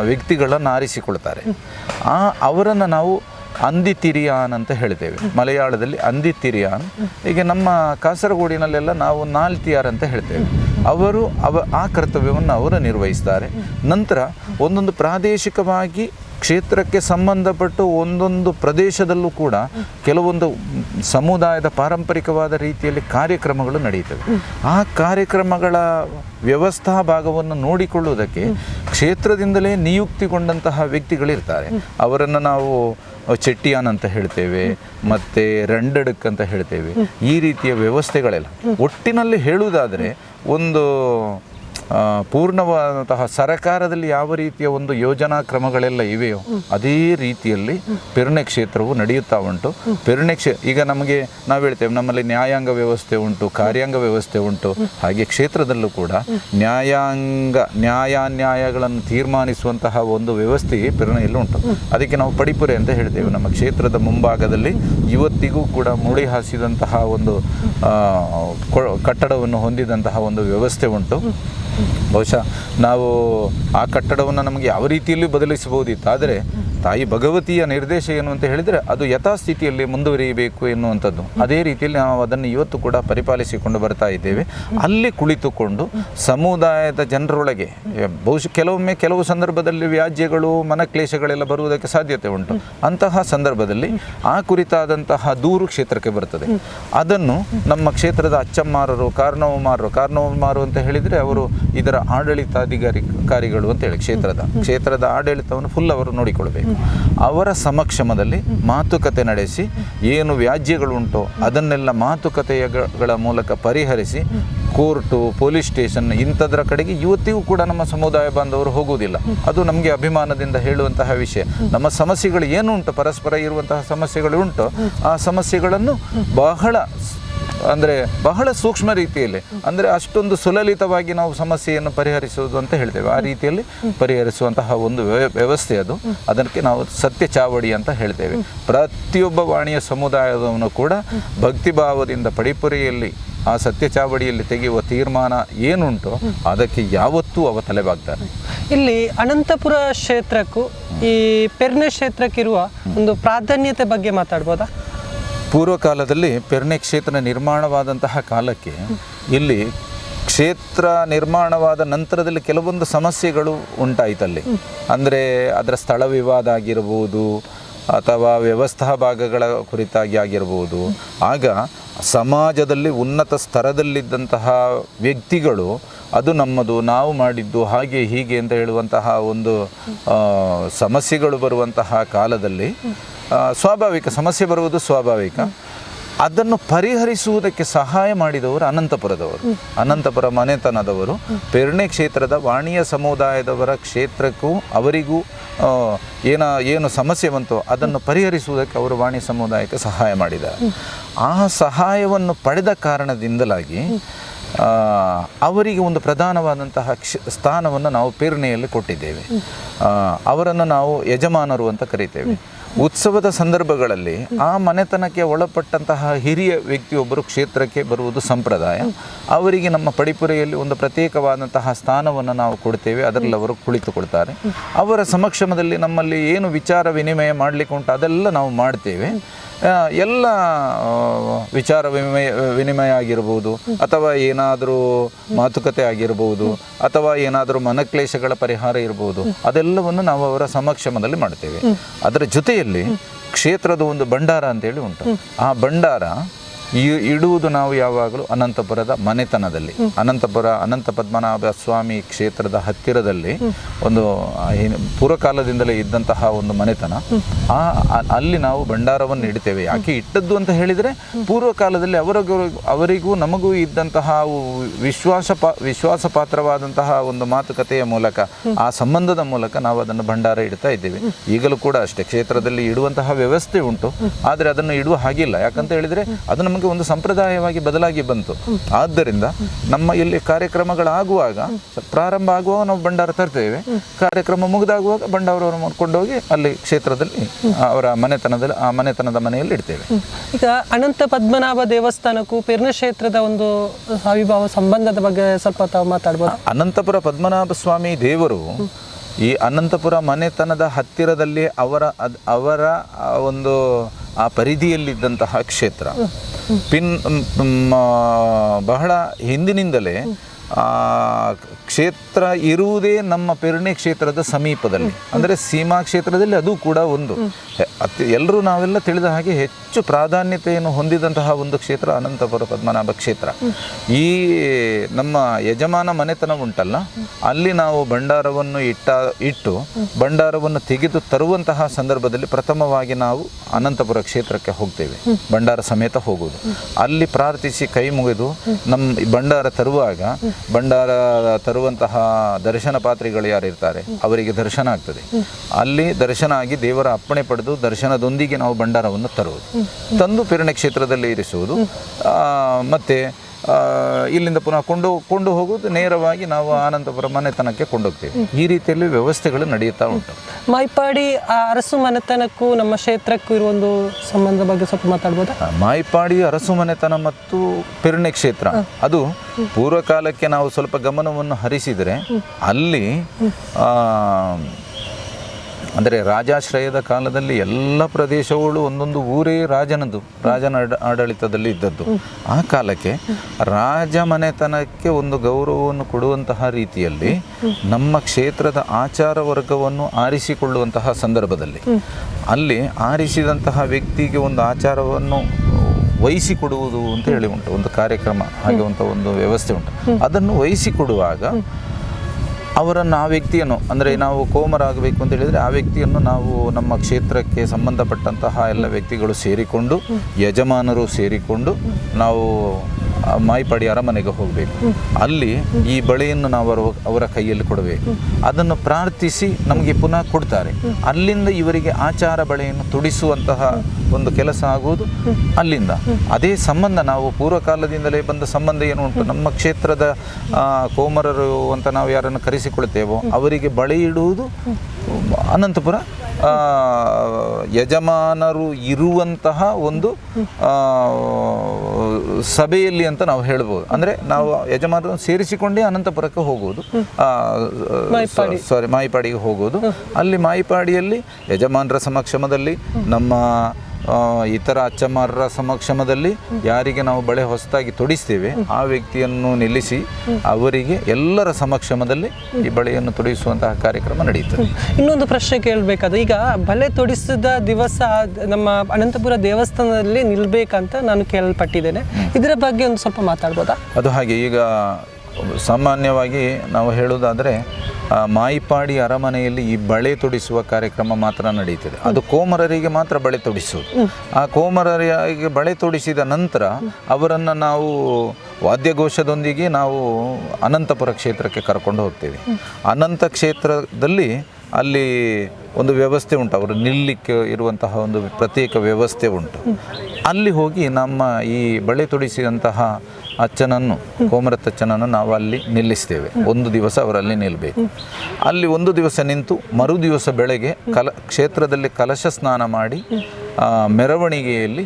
ವ್ಯಕ್ತಿಗಳನ್ನು ಆರಿಸಿಕೊಳ್ತಾರೆ. ಆ, ಅವರನ್ನು ನಾವು ಅಂದಿತಿರಿಯಾನ್ ಅಂತ ಹೇಳ್ತೇವೆ ಮಲಯಾಳದಲ್ಲಿ ಅಂದಿತಿರಿಯಾನ್. ಈಗ ನಮ್ಮ ಕಾಸರಗೋಡಿನಲ್ಲೆಲ್ಲ ನಾವು ನಾಲ್ತಿಯಾರ್ ಅಂತ ಹೇಳ್ತೇವೆ. ಅವರು ಅವ, ಆ ಕರ್ತವ್ಯವನ್ನು ಅವರು ನಿರ್ವಹಿಸ್ತಾರೆ. ನಂತರ ಒಂದೊಂದು ಪ್ರಾದೇಶಿಕವಾಗಿ ಕ್ಷೇತ್ರಕ್ಕೆ ಸಂಬಂಧಪಟ್ಟು ಒಂದೊಂದು ಪ್ರದೇಶದಲ್ಲೂ ಕೂಡ ಕೆಲವೊಂದು ಸಮುದಾಯದ ಪಾರಂಪರಿಕವಾದ ರೀತಿಯಲ್ಲಿ ಕಾರ್ಯಕ್ರಮಗಳು ನಡೆಯುತ್ತವೆ. ಆ ಕಾರ್ಯಕ್ರಮಗಳ ವ್ಯವಸ್ಥಾ ಭಾಗವನ್ನು ನೋಡಿಕೊಳ್ಳುವುದಕ್ಕೆ ಕ್ಷೇತ್ರದಿಂದಲೇ ನಿಯುಕ್ತಿಗೊಂಡಂತಹ ವ್ಯಕ್ತಿಗಳಿರ್ತಾರೆ. ಅವರನ್ನು ನಾವು ಚೆಟ್ಟಿಯಾನ್ ಅಂತ ಹೇಳ್ತೇವೆ ಮತ್ತು ರಂಡಡಕ್ ಅಂತ ಹೇಳ್ತೇವೆ. ಈ ರೀತಿಯ ವ್ಯವಸ್ಥೆಗಳೆಲ್ಲ ಒಟ್ಟಿನಲ್ಲಿ ಹೇಳುವುದಾದರೆ ಒಂದು ಪೂರ್ಣವಾದಂತಹ ಸರಕಾರದಲ್ಲಿ ಯಾವ ರೀತಿಯ ಒಂದು ಯೋಜನಾ ಕ್ರಮಗಳೆಲ್ಲ ಇವೆಯೋ ಅದೇ ರೀತಿಯಲ್ಲಿ ಪೆರ್ಣೆ ಕ್ಷೇತ್ರವು ನಡೆಯುತ್ತಾ ಉಂಟು. ಪೆರ್ಣೆ ಕ್ಷೇ, ಈಗ ನಮಗೆ ನಾವು ಹೇಳ್ತೇವೆ, ನಮ್ಮಲ್ಲಿ ನ್ಯಾಯಾಂಗ ವ್ಯವಸ್ಥೆ ಉಂಟು, ಕಾರ್ಯಾಂಗ ವ್ಯವಸ್ಥೆ ಉಂಟು. ಹಾಗೆ ಕ್ಷೇತ್ರದಲ್ಲೂ ಕೂಡ ನ್ಯಾಯಾಂಗ, ನ್ಯಾಯಾನ್ಯಾಯಗಳನ್ನು ತೀರ್ಮಾನಿಸುವಂತಹ ಒಂದು ವ್ಯವಸ್ಥೆ ಪೆರ್ಣೆಯಲ್ಲಿ ಉಂಟು. ಅದಕ್ಕೆ ನಾವು ಪಡಿಪುರೆ ಅಂತ ಹೇಳ್ತೇವೆ. ನಮ್ಮ ಕ್ಷೇತ್ರದ ಮುಂಭಾಗದಲ್ಲಿ ಇವತ್ತಿಗೂ ಕೂಡ ಮುಳಿ ಹಾಸಿದಂತಹ ಒಂದು ಕಟ್ಟಡವನ್ನು ಹೊಂದಿದಂತಹ ಒಂದು ವ್ಯವಸ್ಥೆ ಉಂಟು. ಬಹುಶಃ ನಾವು ಆ ಕಟ್ಟಡವನ್ನು ನಮಗೆ ಯಾವ ರೀತಿಯಲ್ಲಿ ಬದಲಿಸಬಹುದಿತ್ತು? ಆದರೆ ತಾಯಿ ಭಗವತಿಯ ನಿರ್ದೇಶ ಏನು ಅಂತ ಹೇಳಿದರೆ ಅದು ಯಥಾಸ್ಥಿತಿಯಲ್ಲಿ ಮುಂದುವರಿಯಬೇಕು ಎನ್ನುವಂಥದ್ದು. ಅದೇ ರೀತಿಯಲ್ಲಿ ನಾವು ಅದನ್ನು ಇವತ್ತು ಕೂಡ ಪರಿಪಾಲಿಸಿಕೊಂಡು ಬರ್ತಾ ಇದ್ದೇವೆ. ಅಲ್ಲಿ ಕುಳಿತುಕೊಂಡು ಸಮುದಾಯದ ಜನರೊಳಗೆ, ಬಹುಶಃ ಕೆಲವೊಮ್ಮೆ ಕೆಲವು ಸಂದರ್ಭದಲ್ಲಿ ವ್ಯಾಜ್ಯಗಳು, ಮನಕ್ಲೇಶಗಳೆಲ್ಲ ಬರುವುದಕ್ಕೆ ಸಾಧ್ಯತೆ ಉಂಟು. ಅಂತಹ ಸಂದರ್ಭದಲ್ಲಿ ಆ ಕುರಿತಾದಂತಹ ದೂರು ಕ್ಷೇತ್ರಕ್ಕೆ ಬರ್ತದೆ. ಅದನ್ನು ನಮ್ಮ ಕ್ಷೇತ್ರದ ಅಚ್ಚಮ್ಮಾರರು ಕಾರ್ನವಮಾರರು ಕಾರ್ನವಮಾರು ಅಂತ ಹೇಳಿದರೆ ಅವರು ಇದರ ಆಡಳಿತಾಧಿಕಾರಿ ಕಾರಿಗಳು ಅಂತ ಹೇಳಿ ಕ್ಷೇತ್ರದ. ಕ್ಷೇತ್ರದ ಆಡಳಿತವನ್ನು ಫುಲ್ ಅವರು ನೋಡಿಕೊಳ್ಬೇಕು ಅವರ ಸಮಕ್ಷಮದಲ್ಲಿ ಮಾತುಕತೆ ನಡೆಸಿ ಏನು ವ್ಯಾಜ್ಯಗಳುಂಟೋ ಅದನ್ನೆಲ್ಲ ಮಾತುಕತೆಗಳ ಮೂಲಕ ಪರಿಹರಿಸಿ ಕೋರ್ಟು ಪೊಲೀಸ್ ಸ್ಟೇಷನ್ ಇಂಥದ್ರ ಕಡೆಗೆ ಇವತ್ತಿಗೂ ಕೂಡ ನಮ್ಮ ಸಮುದಾಯ ಬಾಂಧವರು ಹೋಗುವುದಿಲ್ಲ. ಅದು ನಮಗೆ ಅಭಿಮಾನದಿಂದ ಹೇಳುವಂತಹ ವಿಷಯ. ನಮ್ಮ ಸಮಸ್ಯೆಗಳು ಏನು ಉಂಟು ಪರಸ್ಪರ ಇರುವಂತಹ ಸಮಸ್ಯೆಗಳು ಉಂಟು ಆ ಸಮಸ್ಯೆಗಳನ್ನು ಬಹಳ ಅಂದರೆ ಬಹಳ ಸೂಕ್ಷ್ಮ ರೀತಿಯಲ್ಲಿ, ಅಂದರೆ ಅಷ್ಟೊಂದು ಸುಲಲಿತವಾಗಿ ನಾವು ಸಮಸ್ಯೆಯನ್ನು ಪರಿಹರಿಸುವುದು ಅಂತ ಹೇಳ್ತೇವೆ. ಆ ರೀತಿಯಲ್ಲಿ ಪರಿಹರಿಸುವಂತಹ ಒಂದು ವ್ಯ- ವ್ಯವಸ್ಥೆ ಅದು. ಅದಕ್ಕೆ ನಾವು ಸತ್ಯ ಚಾವಡಿ ಅಂತ ಹೇಳ್ತೇವೆ. ಪ್ರತಿಯೊಬ್ಬ ವಾಣಿಯ ಸಮುದಾಯದವನು ಕೂಡ ಭಕ್ತಿಭಾವದಿಂದ ಪಡಿಪುರಿಯಲ್ಲಿ ಆ ಸತ್ಯ ಚಾವಡಿಯಲ್ಲಿ ತೆಗೆಯುವ ತೀರ್ಮಾನ ಏನುಂಟೋ ಅದಕ್ಕೆ ಯಾವತ್ತೂ ಅವ ತಲೆಬಾಗ್ತಾರೆ ಇಲ್ಲಿ ಅನಂತಪುರ ಕ್ಷೇತ್ರಕ್ಕೂ ಈ ಪೆರ್ನೆ ಕ್ಷೇತ್ರಕ್ಕಿರುವ ಒಂದು ಪ್ರಾಧಾನ್ಯತೆ ಬಗ್ಗೆ ಮಾತಾಡ್ಬೋದಾ? ಪೂರ್ವಕಾಲದಲ್ಲಿ ಪೆರ್ನೆ ಕ್ಷೇತ್ರ ನಿರ್ಮಾಣವಾದಂತಹ ಕಾಲಕ್ಕೆ ಇಲ್ಲಿ ಕ್ಷೇತ್ರ ನಿರ್ಮಾಣವಾದ ನಂತರದಲ್ಲಿ ಕೆಲವೊಂದು ಸಮಸ್ಯೆಗಳು ಉಂಟಾಯಿತಲ್ಲಿ. ಅಂದರೆ ಅದರ ಸ್ಥಳ ವಿವಾದ ಆಗಿರ್ಬೋದು ಅಥವಾ ವ್ಯವಸ್ಥಾ ಭಾಗಗಳ ಕುರಿತಾಗಿ ಆಗಿರ್ಬೋದು. ಆಗ ಸಮಾಜದಲ್ಲಿ ಉನ್ನತ ಸ್ತರದಲ್ಲಿದ್ದಂತಹ ವ್ಯಕ್ತಿಗಳು, ಅದು ನಮ್ಮದು, ನಾವು ಮಾಡಿದ್ದು ಹಾಗೆ ಹೀಗೆ ಅಂತ ಹೇಳುವಂತಹ ಒಂದು ಸಮಸ್ಯೆಗಳು ಬರುವಂತಹ ಕಾಲದಲ್ಲಿ ಸ್ವಾಭಾವಿಕ, ಸಮಸ್ಯೆ ಬರುವುದು ಸ್ವಾಭಾವಿಕ. ಅದನ್ನು ಪರಿಹರಿಸುವುದಕ್ಕೆ ಸಹಾಯ ಮಾಡಿದವರು ಅನಂತಪುರದವರು. ಅನಂತಪುರ ಮನೆತನದವರು. ಪೆರ್ಣೆ ಕ್ಷೇತ್ರದ ವಾಣಿಯ ಸಮುದಾಯದವರ ಕ್ಷೇತ್ರಕ್ಕೂ ಅವರಿಗೂ ಏನ, ಏನು ಸಮಸ್ಯೆ ಬಂತು ಅದನ್ನು ಪರಿಹರಿಸುವುದಕ್ಕೆ ಅವರು ವಾಣಿ ಸಮುದಾಯಕ್ಕೆ ಸಹಾಯ ಮಾಡಿದ್ದಾರೆ. ಆ ಸಹಾಯವನ್ನು ಪಡೆದ ಕಾರಣದಿಂದಲಾಗಿ ಅವರಿಗೆ ಒಂದು ಪ್ರಧಾನವಾದಂತಹ ಕ್ಷ, ಸ್ಥಾನವನ್ನು ನಾವು ಪ್ರೇರಣೆಯಲ್ಲಿ ಕೊಟ್ಟಿದ್ದೇವೆ. ಅವರನ್ನು ನಾವು ಯಜಮಾನರು ಅಂತ ಕರಿತೇವೆ. ಉತ್ಸವದ ಸಂದರ್ಭಗಳಲ್ಲಿ ಆ ಮನೆತನಕ್ಕೆ ಒಳಪಟ್ಟಂತಹ ಹಿರಿಯ ವ್ಯಕ್ತಿಯೊಬ್ಬರು ಕ್ಷೇತ್ರಕ್ಕೆ ಬರುವುದು ಸಂಪ್ರದಾಯ. ಅವರಿಗೆ ನಮ್ಮ ಪಡಿಪುರೆಯಲ್ಲಿ ಒಂದು ಪ್ರತ್ಯೇಕವಾದಂತಹ ಸ್ಥಾನವನ್ನು ನಾವು ಕೊಡ್ತೇವೆ, ಅದರಲ್ಲಿ ಅವರು ಕುಳಿತುಕೊಳ್ತಾರೆ. ಅವರ ಸಮಕ್ಷಮದಲ್ಲಿ ನಮ್ಮಲ್ಲಿ ಏನು ವಿಚಾರ ವಿನಿಮಯ ಮಾಡಲಿಕ್ಕೆ ಉಂಟು ಅದೆಲ್ಲ ನಾವು ಮಾಡ್ತೇವೆ. ಎಲ್ಲ ವಿಚಾರ ವಿನಿಮಯ ವಿನಿಮಯ ಆಗಿರ್ಬೋದು, ಅಥವಾ ಏನಾದರೂ ಮಾತುಕತೆ ಆಗಿರ್ಬೋದು, ಅಥವಾ ಏನಾದರೂ ಮನಕ್ಲೇಶಗಳ ಪರಿಹಾರ ಇರ್ಬೋದು, ಅದೆಲ್ಲವನ್ನು ನಾವು ಅವರ ಸಮಕ್ಷಮದಲ್ಲಿ ಮಾಡ್ತೇವೆ. ಅದರ ಜೊತೆಯಲ್ಲಿ ಕ್ಷೇತ್ರದ ಒಂದು ಭಂಡಾರ ಅಂತೇಳಿ ಉಂಟು. ಆ ಭಂಡಾರ ಇಡುವುದು ನಾವು ಯಾವಾಗಲೂ ಅನಂತಪುರದ ಮನೆತನದಲ್ಲಿ. ಅನಂತಪುರ ಅನಂತ ಪದ್ಮನಾಭ ಸ್ವಾಮಿ ಕ್ಷೇತ್ರದ ಹತ್ತಿರದಲ್ಲಿ ಒಂದು ಪೂರ್ವಕಾಲದಿಂದಲೇ ಇದ್ದಂತಹ ಒಂದು ಮನೆತನ. ಆ ಅಲ್ಲಿ ನಾವು ಭಂಡಾರವನ್ನು ಇಡ್ತೇವೆ ಯಾಕೆ ಇಟ್ಟದ್ದು ಅಂತ ಹೇಳಿದರೆ ಪೂರ್ವಕಾಲದಲ್ಲಿ ಅವರಿಗೂ ಅವರಿಗೂ ನಮಗೂ ಇದ್ದಂತಹ ವಿಶ್ವಾಸ ವಿಶ್ವಾಸ ಪಾತ್ರವಾದಂತಹ ಒಂದು ಮಾತುಕತೆಯ ಮೂಲಕ ಆ ಸಂಬಂಧದ ಮೂಲಕ ನಾವು ಅದನ್ನು ಭಂಡಾರ ಇಡ್ತಾ ಇದ್ದೇವೆ. ಈಗಲೂ ಕೂಡ ಅಷ್ಟೇ. ಕ್ಷೇತ್ರದಲ್ಲಿ ಇಡುವಂತಹ ವ್ಯವಸ್ಥೆ ಉಂಟು. ಆದರೆ ಅದನ್ನು ಇಡುವ ಹಾಗಿಲ್ಲ. ಯಾಕಂತ ಹೇಳಿದರೆ ಅದು ನಮಗೆ ಒಂದು ಸಂಪ್ರದಾಯವಾಗಿ ಬದಲಾಗಿ ಬಂತು. ಆದ್ದರಿಂದ ನಮ್ಮ ಇಲ್ಲಿ ಕಾರ್ಯಕ್ರಮಗಳಾಗುವಾಗ ಪ್ರಾರಂಭ ಆಗುವಾಗ ನಾವು ಭಂಡಾರ ತರ್ತೇವೆ. ಕಾರ್ಯಕ್ರಮ ಮುಗಿದಾಗುವಾಗ ಭಂಡಾರವನ್ನು ಹೋಗಿ ಅಲ್ಲಿ ಕ್ಷೇತ್ರದಲ್ಲಿ ಅವರ ಮನೆತನದಲ್ಲಿ ಆ ಮನೆತನದ ಮನೆಯಲ್ಲಿ ಇಡ್ತೇವೆ. ಈಗ ಅನಂತ ಪದ್ಮನಾಭ ದೇವಸ್ಥಾನಕ್ಕೂ ಪೆರ್ನೆ ಕ್ಷೇತ್ರದ ಒಂದು ಅವಿಭಾವ ಸಂಬಂಧದ ಬಗ್ಗೆ ಸ್ವಲ್ಪ ತಾವು ಮಾತಾಡ್ಬೋದು. ಅನಂತಪುರ ಪದ್ಮನಾಭ ಸ್ವಾಮಿ ದೇವರು ಈ ಅನಂತಪುರ ಮನೆತನದ ಹತ್ತಿರದಲ್ಲಿ ಅವರ ಅದ್- ಅವರ ಆ ಒಂದು ಆ ಪರಿಧಿಯಲ್ಲಿದ್ದಂತಹ ಕ್ಷೇತ್ರ. ಪಿನ್ ಮ್, ಬಹಳ ಹಿಂದಿನಿಂದಲೇ ಕ್ಷೇತ್ರ ಇರುವುದೇ ನಮ್ಮ ಪೆರ್ಣೆ ಕ್ಷೇತ್ರದ ಸಮೀಪದಲ್ಲಿ. ಅಂದರೆ ಸೀಮಾ ಕ್ಷೇತ್ರದಲ್ಲಿ ಅದು ಕೂಡ ಒಂದು. ಅತಿ ಎಲ್ಲರೂ ನಾವೆಲ್ಲ ತಿಳಿದ ಹಾಗೆ ಹೆಚ್ಚು ಪ್ರಾಧಾನ್ಯತೆಯನ್ನು ಹೊಂದಿದಂತಹ ಒಂದು ಕ್ಷೇತ್ರ ಅನಂತಪುರ ಪದ್ಮನಾಭ ಕ್ಷೇತ್ರ. ಈ ನಮ್ಮ ಯಜಮಾನ ಮನೆತನ ಉಂಟಲ್ಲ ಅಲ್ಲಿ ನಾವು ಭಂಡಾರವನ್ನು ಇಟ್ಟ ಇಟ್ಟು ಭಂಡಾರವನ್ನು ತೆಗೆದು ತರುವಂತಹ ಸಂದರ್ಭದಲ್ಲಿ ಪ್ರಥಮವಾಗಿ ನಾವು ಅನಂತಪುರ ಕ್ಷೇತ್ರಕ್ಕೆ ಹೋಗ್ತೇವೆ. ಭಂಡಾರ ಸಮೇತ ಹೋಗುವುದು. ಅಲ್ಲಿ ಪ್ರಾರ್ಥಿಸಿ ಕೈ ಮುಗಿದು ನಮ್ಮ ಭಂಡಾರ ತರುವಾಗ ಭಂಡಾರ ತರುವಂತಹ ದರ್ಶನ ಪಾತ್ರಿಗಳು ಯಾರಿರ್ತಾರೆ ಅವರಿಗೆ ದರ್ಶನ ಆಗ್ತದೆ. ಅಲ್ಲಿ ದರ್ಶನ ಆಗಿ ದೇವರ ಅಪ್ಪಣೆ ಪಡೆದು ದರ್ಶನದೊಂದಿಗೆ ನಾವು ಭಂಡಾರವನ್ನು ತರುವುದು. ತಂದು ಪಿರಣೆ ಕ್ಷೇತ್ರದಲ್ಲಿ ಇರಿಸುವುದು. ಮತ್ತೆ ಇಲ್ಲಿಂದ ಪುನಃ ಕೊಂಡು ಕೊಂಡು ಹೋಗುವುದು ನೇರವಾಗಿ ನಾವು ಆನಂದಪುರ ಮನೆತನಕ್ಕೆ ಕೊಂಡೋಗ್ತೀವಿ. ಈ ರೀತಿಯಲ್ಲಿ ವ್ಯವಸ್ಥೆಗಳು ನಡೆಯುತ್ತಾ ಉಂಟು. ಮೈಪಾಡಿ ಆ ಅರಸು ಮನೆತನಕ್ಕೂ ನಮ್ಮ ಕ್ಷೇತ್ರಕ್ಕೂ ಇರುವ ಒಂದು ಸಂಬಂಧ ಬಗ್ಗೆ ಸ್ವಲ್ಪ ಮಾತಾಡ್ಬೋದಾ? ಮೈಪಾಡಿ ಮಾಯ್ಪಾಡಿ ಅರಸು ಮನೆತನ ಮತ್ತು ಪೆರ್ಣೆ ಕ್ಷೇತ್ರ. ಅದು ಪೂರ್ವಕಾಲಕ್ಕೆ ನಾವು ಸ್ವಲ್ಪ ಗಮನವನ್ನು ಹರಿಸಿದರೆ ಅಲ್ಲಿ ಆ, ಅಂದರೆ ರಾಜಾಶ್ರಯದ ಕಾಲದಲ್ಲಿ ಎಲ್ಲ ಪ್ರದೇಶಗಳು ಒಂದೊಂದು ಊರೇ ರಾಜನದು ರಾಜನ ಆಡ- ಆಡಳಿತದಲ್ಲಿ ಇದ್ದದ್ದು. ಆ ಕಾಲಕ್ಕೆ ರಾಜ ಮನೆತನಕ್ಕೆ ಒಂದು ಗೌರವವನ್ನು ಕೊಡುವಂತಹ ರೀತಿಯಲ್ಲಿ ನಮ್ಮ ಕ್ಷೇತ್ರದ ಆಚಾರ ವರ್ಗವನ್ನು ಆರಿಸಿಕೊಳ್ಳುವಂತಹ ಸಂದರ್ಭದಲ್ಲಿ ಅಲ್ಲಿ ಆರಿಸಿದಂತಹ ವ್ಯಕ್ತಿಗೆ ಒಂದು ಆಚಾರವನ್ನು ವಹಿಸಿಕೊಡುವುದು ಅಂತ ಹೇಳಿ ಉಂಟು ಒಂದು ಕಾರ್ಯಕ್ರಮ ಹಾಗೆ ಒಂದು ವ್ಯವಸ್ಥೆ ಉಂಟು. ಅದನ್ನು ವಹಿಸಿಕೊಡುವಾಗ ಅವರನ್ನು ಆ ವ್ಯಕ್ತಿಯನ್ನು, ಅಂದರೆ ನಾವು ಕೋಮರಾಗಬೇಕು ಅಂತ ಹೇಳಿದರೆ ಆ ವ್ಯಕ್ತಿಯನ್ನು ನಾವು ನಮ್ಮ ಕ್ಷೇತ್ರಕ್ಕೆ ಸಂಬಂಧಪಟ್ಟಂತಹ ಎಲ್ಲ ವ್ಯಕ್ತಿಗಳು ಸೇರಿಕೊಂಡು, ಯಜಮಾನರು ಸೇರಿಕೊಂಡು ನಾವು ಆ ಮನೆಗೆ ಹೋಗಬೇಕು. ಅಲ್ಲಿ ಈ ಬಳೆಯನ್ನು ನಾವು ಅವರ ಕೈಯಲ್ಲಿ ಕೊಡಬೇಕು. ಅದನ್ನು ಪ್ರಾರ್ಥಿಸಿ ನಮಗೆ ಪುನಃ ಕೊಡ್ತಾರೆ. ಅಲ್ಲಿಂದ ಇವರಿಗೆ ಆಚಾರ ಬಳೆಯನ್ನು ತುಡಿಸುವಂತಹ ಒಂದು ಕೆಲಸ ಆಗುವುದು ಅಲ್ಲಿಂದ. ಅದೇ ಸಂಬಂಧ ನಾವು ಪೂರ್ವಕಾಲದಿಂದಲೇ ಬಂದ ಸಂಬಂಧ ಏನು ಉಂಟು? ನಮ್ಮ ಕ್ಷೇತ್ರದ ಕೋಮರರು ಅಂತ ನಾವು ಯಾರನ್ನು ಕರೆಸಿಕೊಳ್ತೇವೋ ಅವರಿಗೆ ಬಳೆ ಇಡುವುದು ಅನಂತಪುರ ಯಜಮಾನರು ಇರುವಂತಹ ಒಂದು ಸಭೆಯಲ್ಲಿ ಅಂತ ನಾವು ಹೇಳ್ಬೋದು. ಅಂದರೆ ನಾವು ಯಜಮಾನರನ್ನು ಸೇರಿಸಿಕೊಂಡೇ ಅನಂತಪುರಕ್ಕೆ ಹೋಗುವುದು. ಸಾರಿ ಮಾಯಿಪಾಡಿಗೆ ಹೋಗೋದು ಅಲ್ಲಿ ಮಾಯಿಪಾಡಿಯಲ್ಲಿ ಯಜಮಾನರ ಸಮಕ್ಷಮದಲ್ಲಿ ನಮ್ಮ ಇತರ ಅಚ್ಚಮಾರರ ಸಮಕ್ಷಮದಲ್ಲಿ ಯಾರಿಗೆ ನಾವು ಬಳೆ ಹೊಸದಾಗಿ ತೊಡಿಸ್ತೇವೆ ಆ ವ್ಯಕ್ತಿಯನ್ನು ನಿಲ್ಲಿಸಿ ಅವರಿಗೆ ಎಲ್ಲರ ಸಮಕ್ಷಮದಲ್ಲಿ ಈ ಬಳೆಯನ್ನು ತೊಡಿಸುವಂತಹ ಕಾರ್ಯಕ್ರಮ ನಡೆಯುತ್ತದೆ. ಇನ್ನೊಂದು ಪ್ರಶ್ನೆ ಕೇಳಬೇಕಾದ್ರೆ ಈಗ ಬಳೆ ತೊಡಿಸಿದ ದಿವಸ ನಮ್ಮ ಅನಂತಪುರ ದೇವಸ್ಥಾನದಲ್ಲಿ ನಿಲ್ಬೇಕಂತ ನಾನು ಕೇಳಲ್ಪಟ್ಟಿದ್ದೇನೆ ಇದರ ಬಗ್ಗೆ ಒಂದು ಸ್ವಲ್ಪ ಮಾತಾಡ್ಬೋದಾ? ಅದು ಹಾಗೆ ಈಗ ಸಾಮಾನ್ಯವಾಗಿ ನಾವು ಹೇಳುವುದಾದರೆ ಮಾಯಿಪಾಡಿ ಅರಮನೆಯಲ್ಲಿ ಈ ಬಳೆ ತೊಡಿಸುವ ಕಾರ್ಯಕ್ರಮ ಮಾತ್ರ ನಡೆಯುತ್ತದೆ ಅದು ಕೋಮರರಿಗೆ ಮಾತ್ರ ಬಳೆ ತೊಡಿಸುವುದು. ಆ ಕೋಮರರಿಗೆ ಬಳೆ ತೊಡಿಸಿದ ನಂತರ ಅವರನ್ನು ನಾವು ವಾದ್ಯಘೋಷದೊಂದಿಗೆ ನಾವು ಅನಂತಪುರ ಕ್ಷೇತ್ರಕ್ಕೆ ಕರ್ಕೊಂಡು ಹೋಗ್ತೇವೆ. ಅನಂತ ಕ್ಷೇತ್ರದಲ್ಲಿ ಅಲ್ಲಿ ಒಂದು ವ್ಯವಸ್ಥೆ ಉಂಟು. ಅವರು ನಿಲ್ಲಿಕ್ಕೆ ಇರುವಂತಹ ಒಂದು ಪ್ರತ್ಯೇಕ ವ್ಯವಸ್ಥೆ ಉಂಟು. ಅಲ್ಲಿ ಹೋಗಿ ನಮ್ಮ ಈ ಬಳೆ ತೊಡಿಸಿದಂತಹ ಅಚ್ಚನನ್ನು ಕೋಮರತ್ತಚ್ಚನನ್ನು ನಾವು ಅಲ್ಲಿ ನಿಲ್ಲಿಸ್ತೇವೆ. ಒಂದು ದಿವಸ ಅವರಲ್ಲಿ ನಿಲ್ಲಬೇಕು ಅಲ್ಲಿ ಒಂದು ದಿವಸ ನಿಂತು ಮರು ದಿವಸ ಬೆಳಗ್ಗೆ ಕಲ, ಕ್ಷೇತ್ರದಲ್ಲಿ ಕಲಶ ಸ್ನಾನ ಮಾಡಿ ಮೆರವಣಿಗೆಯಲ್ಲಿ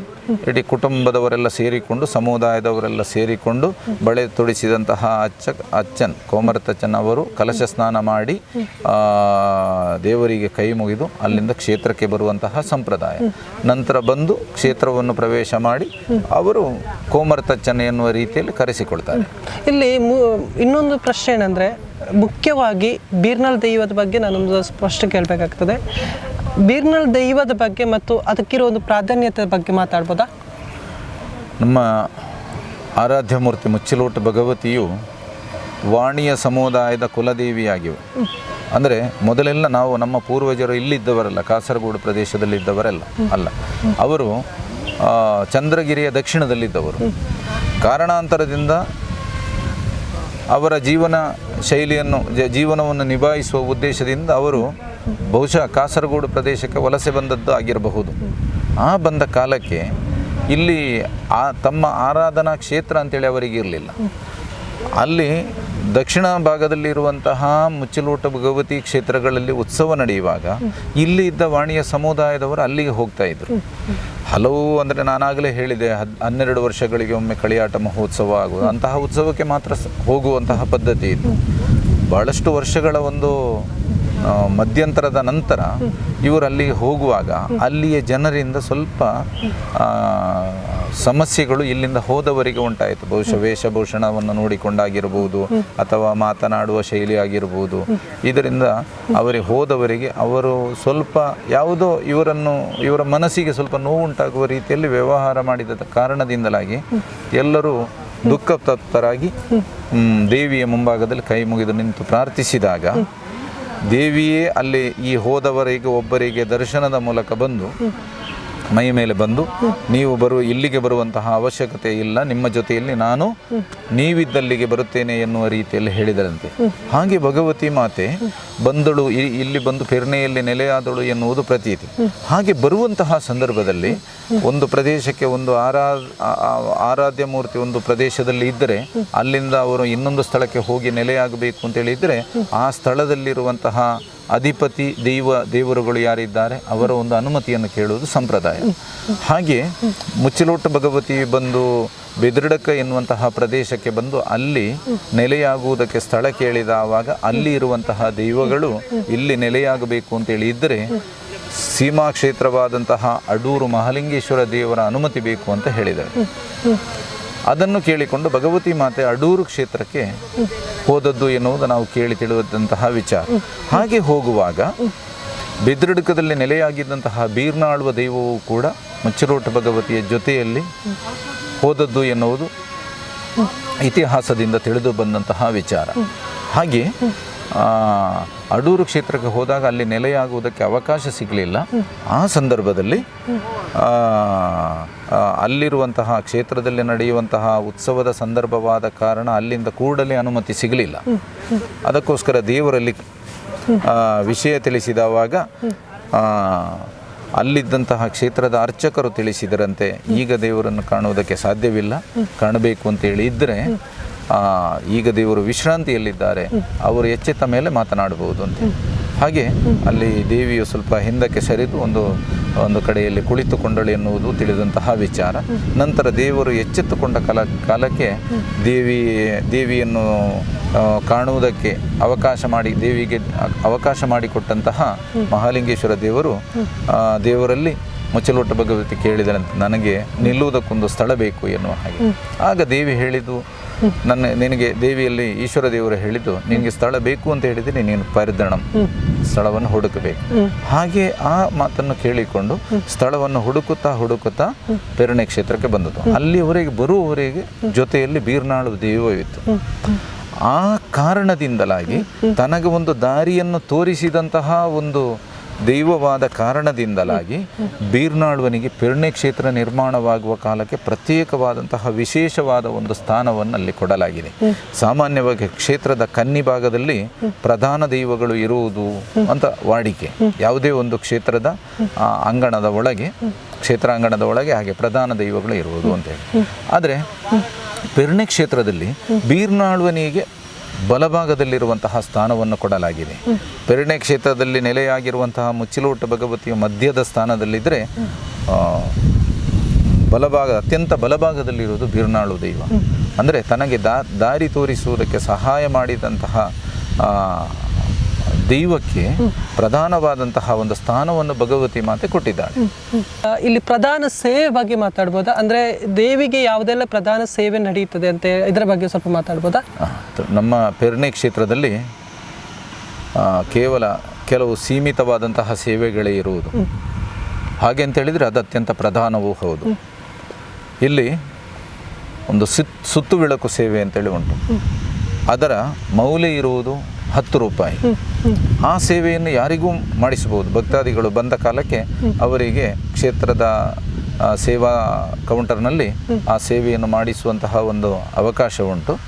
ಇಡೀ ಕುಟುಂಬದವರೆಲ್ಲ ಸೇರಿಕೊಂಡು, ಸಮುದಾಯದವರೆಲ್ಲ ಸೇರಿಕೊಂಡು ಬಳೆ ತೊಡಿಸಿದಂತಹ ಅಚ್ಚ, ಅಚ್ಚನ್ ಕೋಮರತಚ್ಚನ್ ಅವರು ಕಲಶ ಸ್ನಾನ ಮಾಡಿ ದೇವರಿಗೆ ಕೈ ಮುಗಿದು ಅಲ್ಲಿಂದ ಕ್ಷೇತ್ರಕ್ಕೆ ಬರುವಂತಹ ಸಂಪ್ರದಾಯ. ನಂತರ ಬಂದು ಕ್ಷೇತ್ರವನ್ನು ಪ್ರವೇಶ ಮಾಡಿ ಅವರು ಕೋಮರತಚ್ಚನ್ ಎನ್ನುವ ರೀತಿಯಲ್ಲಿ ಕರೆಸಿಕೊಳ್ತಾರೆ ಇಲ್ಲಿ ಇನ್ನೊಂದು ಪ್ರಶ್ನೆ ಏನಂದ್ರೆ, ಮುಖ್ಯವಾಗಿ ಬೀರ್ನಲ್ ದೈವದ ಬಗ್ಗೆ ನಾನೊಂದು ಸ್ಪಷ್ಟ ಕೇಳಬೇಕಾಗ್ತದೆ. ಬೀರ್ನಲ್ ದೈವದ ಬಗ್ಗೆ ಮತ್ತು ಅದಕ್ಕಿರೋ ಒಂದು ಪ್ರಾಧಾನ್ಯತೆ ಬಗ್ಗೆ ಮಾತಾಡ್ಬೋದಾ? ನಮ್ಮ ಆರಾಧ್ಯ ಮೂರ್ತಿ ಮುಚ್ಚಿಲೋಟ ಭಗವತಿಯು ವಾಣಿಯ ಸಮುದಾಯದ ಕುಲದೇವಿಯಾಗಿವೆ. ಅಂದರೆ ಮೊದಲೆಲ್ಲ ನಾವು ನಮ್ಮ ಪೂರ್ವಜರು ಇಲ್ಲಿದ್ದವರಲ್ಲ, ಕಾಸರಗೋಡು ಪ್ರದೇಶದಲ್ಲಿದ್ದವರಲ್ಲ ಅಲ್ಲ. ಅವರು ಚಂದ್ರಗಿರಿಯ ದಕ್ಷಿಣದಲ್ಲಿದ್ದವರು. ಕಾರಣಾಂತರದಿಂದ ಅವರ ಜೀವನ ಶೈಲಿಯನ್ನು, ಜೀವನವನ್ನು ನಿಭಾಯಿಸುವ ಉದ್ದೇಶದಿಂದ ಅವರು ಬಹುಶಃ ಕಾಸರಗೋಡು ಪ್ರದೇಶಕ್ಕೆ ವಲಸೆ ಬಂದದ್ದು ಆಗಿರಬಹುದು. ಆ ಬಂದ ಕಾಲಕ್ಕೆ ಇಲ್ಲಿ ಆ ತಮ್ಮ ಆರಾಧನಾ ಕ್ಷೇತ್ರ ಅಂತೇಳಿ ಅವರಿಗೆ ಇರಲಿಲ್ಲ. ಅಲ್ಲಿ ದಕ್ಷಿಣ ಭಾಗದಲ್ಲಿರುವಂತಹ ಮುಚ್ಚಲೋಟ ಭಗವತಿ ಕ್ಷೇತ್ರಗಳಲ್ಲಿ ಉತ್ಸವ ನಡೆಯುವಾಗ ಇಲ್ಲಿ ಇದ್ದ ವಾಣಿಯ ಸಮುದಾಯದವರು ಅಲ್ಲಿಗೆ ಹೋಗ್ತಾ ಇದ್ರು. ಹಲವು ಅಂದರೆ ನಾನಾಗಲೇ ಹೇಳಿದೆ, ಹದ್ ಹನ್ನೆರಡು ವರ್ಷಗಳಿಗೆ ಒಮ್ಮೆ ಕಳಿಯಾಟ ಮಹೋತ್ಸವ ಆಗುವುದು. ಅಂತಹ ಉತ್ಸವಕ್ಕೆ ಮಾತ್ರ ಹೋಗುವಂತಹ ಪದ್ಧತಿ ಇತ್ತು. ಭಾಳಷ್ಟು ವರ್ಷಗಳ ಒಂದು ಮಧ್ಯಂತರದ ನಂತರ ಇವರು ಅಲ್ಲಿಗೆ ಹೋಗುವಾಗ ಅಲ್ಲಿಯ ಜನರಿಂದ ಸ್ವಲ್ಪ ಸಮಸ್ಯೆಗಳು ಇಲ್ಲಿಂದ ಹೋದವರಿಗೆ ಉಂಟಾಯಿತು. ಬಹುಶಃ ವೇಷಭೂಷಣವನ್ನು ನೋಡಿಕೊಂಡಾಗಿರ್ಬೋದು ಅಥವಾ ಮಾತನಾಡುವ ಶೈಲಿ ಆಗಿರ್ಬೋದು. ಇದರಿಂದ ಅವರಿಗೆ ಹೋದವರಿಗೆ ಅವರು ಸ್ವಲ್ಪ ಯಾವುದೋ ಇವರನ್ನು ಇವರ ಮನಸ್ಸಿಗೆ ಸ್ವಲ್ಪ ನೋವುಂಟಾಗುವ ರೀತಿಯಲ್ಲಿ ವ್ಯವಹಾರ ಮಾಡಿದ ಕಾರಣದಿಂದಲಾಗಿ ಎಲ್ಲರೂ ದುಃಖ ತಪ್ತರಾಗಿ ದೇವಿಯ ಮುಂಭಾಗದಲ್ಲಿ ಕೈ ಮುಗಿದು ನಿಂತು ಪ್ರಾರ್ಥಿಸಿದಾಗ ದೇವಿಯೇ ಅಲ್ಲಿ ಈ ಹೋದವರಿಗೆ ಒಬ್ಬರಿಗೆ ದರ್ಶನದ ಮೂಲಕ ಬಂದು ಮೈ ಮೇಲೆ ಬಂದು ನೀವು ಬರು, ಇಲ್ಲಿಗೆ ಬರುವಂತಹ ಅವಶ್ಯಕತೆ ಇಲ್ಲ, ನಿಮ್ಮ ಜೊತೆಯಲ್ಲಿ ನಾನು ನೀವಿದ್ದಲ್ಲಿಗೆ ಬರುತ್ತೇನೆ ಎನ್ನುವ ರೀತಿಯಲ್ಲಿ ಹೇಳಿದರಂತೆ. ಹಾಗೆ ಭಗವತಿ ಮಾತೆ ಬಂದಳು ಇಲ್ಲಿ ಬಂದು ಪೆರ್ನೆಯಲ್ಲಿ ನೆಲೆಯಾದಳು ಎನ್ನುವುದು ಪ್ರತೀತಿ. ಹಾಗೆ ಬರುವಂತಹ ಸಂದರ್ಭದಲ್ಲಿ ಒಂದು ಪ್ರದೇಶಕ್ಕೆ ಒಂದು ಆರಾ ಆರಾಧ್ಯ ಮೂರ್ತಿ ಒಂದು ಪ್ರದೇಶದಲ್ಲಿ ಇದ್ದರೆ, ಅಲ್ಲಿಂದ ಅವರು ಇನ್ನೊಂದು ಸ್ಥಳಕ್ಕೆ ಹೋಗಿ ನೆಲೆಯಾಗಬೇಕು ಅಂತ ಇದ್ದರೆ ಆ ಸ್ಥಳದಲ್ಲಿರುವಂತಹ ಅಧಿಪತಿ, ದೈವ, ದೇವರುಗಳು ಯಾರಿದ್ದಾರೆ ಅವರ ಒಂದು ಅನುಮತಿಯನ್ನು ಕೇಳುವುದು ಸಂಪ್ರದಾಯ. ಹಾಗೆ ಮುಚ್ಚಲೋಟ ಭಗವತಿ ಬಂದು ಬೆದ್ರಡಕ ಎನ್ನುವಂತಹ ಪ್ರದೇಶಕ್ಕೆ ಬಂದು ಅಲ್ಲಿ ನೆಲೆಯಾಗುವುದಕ್ಕೆ ಸ್ಥಳ ಕೇಳಿದವಾಗ ಅಲ್ಲಿ ಇರುವಂತಹ ದೈವಗಳು ಇಲ್ಲಿ ನೆಲೆಯಾಗಬೇಕು ಅಂತೇಳಿ ಇದ್ದರೆ ಸೀಮಾ ಕ್ಷೇತ್ರವಾದಂತಹ ಅಡೂರು ಮಹಾಲಿಂಗೇಶ್ವರ ದೇವರ ಅನುಮತಿ ಬೇಕು ಅಂತ ಹೇಳಿದರು ಅದನ್ನು ಕೇಳಿಕೊಂಡು ಭಗವತಿ ಮಾತೆ ಅಡೂರು ಕ್ಷೇತ್ರಕ್ಕೆ ಹೋದದ್ದು ಎನ್ನುವುದು ನಾವು ಕೇಳಿ ತಿಳಿದಂತಹ ವಿಚಾರ. ಹಾಗೆ ಹೋಗುವಾಗ ಬಿದ್ರಡುಕದಲ್ಲಿ ನೆಲೆಯಾಗಿದ್ದಂತಹ ಬೀರ್ನಾಳುವ ದೈವವು ಕೂಡ ಮುಚ್ಚರೋಟ ಭಗವತಿಯ ಜೊತೆಯಲ್ಲಿ ಹೋದದ್ದು ಎನ್ನುವುದು ಇತಿಹಾಸದಿಂದ ತಿಳಿದು ಬಂದಂತಹ ವಿಚಾರ. ಹಾಗೆ ಅಡೂರು ಕ್ಷೇತ್ರಕ್ಕೆ ಹೋದಾಗ ಅಲ್ಲಿ ನೆಲೆಯಾಗುವುದಕ್ಕೆ ಅವಕಾಶ ಸಿಗಲಿಲ್ಲ. ಆ ಸಂದರ್ಭದಲ್ಲಿ ಅಲ್ಲಿರುವಂತಹ ಕ್ಷೇತ್ರದಲ್ಲಿ ನಡೆಯುವಂತಹ ಉತ್ಸವದ ಸಂದರ್ಭವಾದ ಕಾರಣ ಅಲ್ಲಿಂದ ಕೂಡಲೇ ಅನುಮತಿ ಸಿಗಲಿಲ್ಲ. ಅದಕ್ಕೋಸ್ಕರ ದೇವರಲ್ಲಿ ವಿಷಯ ತಿಳಿಸಿದವಾಗ ಅಲ್ಲಿದ್ದಂತಹ ಕ್ಷೇತ್ರದ ಅರ್ಚಕರು ತಿಳಿಸಿದರಂತೆ, ಈಗ ದೇವರನ್ನು ಕಾಣುವುದಕ್ಕೆ ಸಾಧ್ಯವಿಲ್ಲ. ಕಾಣಬೇಕು ಅಂತೇಳಿ ಇದ್ದರೆ ಈಗ ದೇವರು ವಿಶ್ರಾಂತಿಯಲ್ಲಿದ್ದಾರೆ. ಅವರು ಎಚ್ಚೆತ್ತ ಮೇಲೆ ಮಾತನಾಡಬಹುದು ಅಂತ. ಹಾಗೆ ಅಲ್ಲಿ ದೇವಿಯು ಸ್ವಲ್ಪ ಹಿಂದಕ್ಕೆ ಸರಿದು ಒಂದು ಒಂದು ಕಡೆಯಲ್ಲಿ ಕುಳಿತುಕೊಂಡಳು ಎನ್ನುವುದು ತಿಳಿದಂತಹ ವಿಚಾರ. ನಂತರ ದೇವರು ಎಚ್ಚೆತ್ತುಕೊಂಡ ಕಾಲ, ಕಾಲಕ್ಕೆ ದೇವಿ, ದೇವಿಯನ್ನು ಕಾಣುವುದಕ್ಕೆ ಅವಕಾಶ ಮಾಡಿ, ದೇವಿಗೆ ಅವಕಾಶ ಮಾಡಿಕೊಟ್ಟಂತಹ ಮಹಾಲಿಂಗೇಶ್ವರ ದೇವರು ದೇವರಲ್ಲಿ ಮುಚ್ಚಲೋಟ ಭಗವತಿ ಕೇಳಿದರಂತೆ ನನಗೆ ನಿಲ್ಲುವುದಕ್ಕೊಂದು ಸ್ಥಳ ಬೇಕು ಎನ್ನುವ ಹಾಗೆ. ಆಗ ದೇವಿ ಹೇಳಿದ್ದು ನನ್ನ ನಿನಗೆ ದೇವಿಯಲ್ಲಿ ಈಶ್ವರ ದೇವರು ಹೇಳಿದ್ದು ನಿನಗೆ ಸ್ಥಳ ಬೇಕು ಅಂತ ಹೇಳಿದರೆ ನೀನು ಪರಿದಣ ಸ್ಥಳವನ್ನು ಹುಡುಕಬೇಕು. ಹಾಗೆ ಆ ಮಾತನ್ನು ಕೇಳಿಕೊಂಡು ಸ್ಥಳವನ್ನು ಹುಡುಕುತ್ತಾ ಹುಡುಕುತ್ತಾ ಪ್ರೇರಣೆ ಕ್ಷೇತ್ರಕ್ಕೆ ಬಂದದ್ದು. ಅಲ್ಲಿವರೆಗೆ ಬರುವವರೆಗೆ ಜೊತೆಯಲ್ಲಿ ಬೀರ್ನಾಳು ದೈವವಿತ್ತು ಆ ಕಾರಣದಿಂದಲಾಗಿ ತನಗೆ ಒಂದು ದಾರಿಯನ್ನು ತೋರಿಸಿದಂತಹ ಒಂದು ದೈವವಾದ ಕಾರಣದಿಂದಲಾಗಿ ಬೀರ್ನಾಳುವನಿಗೆ ಪೆರ್ಣೆ ಕ್ಷೇತ್ರ ನಿರ್ಮಾಣವಾಗುವ ಕಾಲಕ್ಕೆ ಪ್ರತ್ಯೇಕವಾದಂತಹ ವಿಶೇಷವಾದ ಒಂದು ಸ್ಥಾನವನ್ನು ಅಲ್ಲಿ ಕೊಡಲಾಗಿದೆ. ಸಾಮಾನ್ಯವಾಗಿ ಕ್ಷೇತ್ರದ ಕನ್ನಿ ಭಾಗದಲ್ಲಿ ಪ್ರಧಾನ ದೈವಗಳು ಇರುವುದು ಅಂತ ವಾಡಿಕೆ. ಯಾವುದೇ ಒಂದು ಕ್ಷೇತ್ರದ ಅಂಗಣದ ಒಳಗೆ, ಕ್ಷೇತ್ರಾಂಗಣದ ಒಳಗೆ ಹಾಗೆ ಪ್ರಧಾನ ದೈವಗಳು ಇರುವುದು ಅಂತೇಳಿ ಆದರೆ ಪಿರ್ಣೆ ಕ್ಷೇತ್ರದಲ್ಲಿ ಬೀರ್ನಾಳುವನಿಗೆ ಬಲಭಾಗದಲ್ಲಿರುವಂತಹ ಸ್ಥಾನವನ್ನು ಕೊಡಲಾಗಿದೆ. ಪೆರಣೆ ಕ್ಷೇತ್ರದಲ್ಲಿ ನೆಲೆಯಾಗಿರುವಂತಹ ಮುಚ್ಚಿಲೋಟ ಭಗವತಿಯ ಮಧ್ಯದ ಸ್ಥಾನದಲ್ಲಿದ್ದರೆ ಬಲಭಾಗ ಅತ್ಯಂತ ಬಲಭಾಗದಲ್ಲಿರುವುದು ಬೀರ್ನಾಳು ದೈವ. ಅಂದರೆ ತನಗೆ ದಾ ದಾರಿ ತೋರಿಸುವುದಕ್ಕೆ ಸಹಾಯ ಮಾಡಿದಂತಹ ದೈವಕ್ಕೆ ಪ್ರಧಾನವಾದಂತಹ ಒಂದು ಸ್ಥಾನವನ್ನು ಭಗವತಿ ಮಾತೆ ಕೊಟ್ಟಿದ್ದಾಳೆ. ಇಲ್ಲಿ ಪ್ರಧಾನ ಸೇವೆ ಬಗ್ಗೆ ಮಾತಾಡ್ಬೋದಾ? ಅಂದ್ರೆ ದೇವಿಗೆ ಯಾವುದೆಲ್ಲ ಪ್ರಧಾನ ಸೇವೆ ನಡೆಯುತ್ತದೆ ಅಂತ ಇದರ ಬಗ್ಗೆ ಸ್ವಲ್ಪ ಮಾತಾಡ್ಬೋದಾ? ನಮ್ಮ ಪೆರ್ಣೆ ಕ್ಷೇತ್ರದಲ್ಲಿ ಕೇವಲ ಕೆಲವು ಸೀಮಿತವಾದಂತಹ ಸೇವೆಗಳೇ ಇರುವುದು. ಹಾಗೆ ಅಂತ ಹೇಳಿದ್ರೆ ಅದು ಅತ್ಯಂತ ಪ್ರಧಾನವೂ ಹೌದು. ಇಲ್ಲಿ ಒಂದು ಸುತ್ ಸುತ್ತು ಬೆಳಕು ಸೇವೆ ಅಂತೇಳಿ ಉಂಟು. ಅದರ ಮೌಲ್ಯ ಇರುವುದು ಹತ್ತು ರೂಪಾಯಿ. ಆ ಸೇವೆಯನ್ನು ಯಾರಿಗೂ ಮಾಡಿಸಬಹುದು. ಭಕ್ತಾದಿಗಳು ಬಂದ ಕಾಲಕ್ಕೆ ಅವರಿಗೆ ಕ್ಷೇತ್ರದ ಸೇವಾ ಕೌಂಟರ್ನಲ್ಲಿ ಆ ಸೇವೆಯನ್ನು ಮಾಡಿಸುವಂತಹ ಒಂದು ಅವಕಾಶ ಉಂಟು.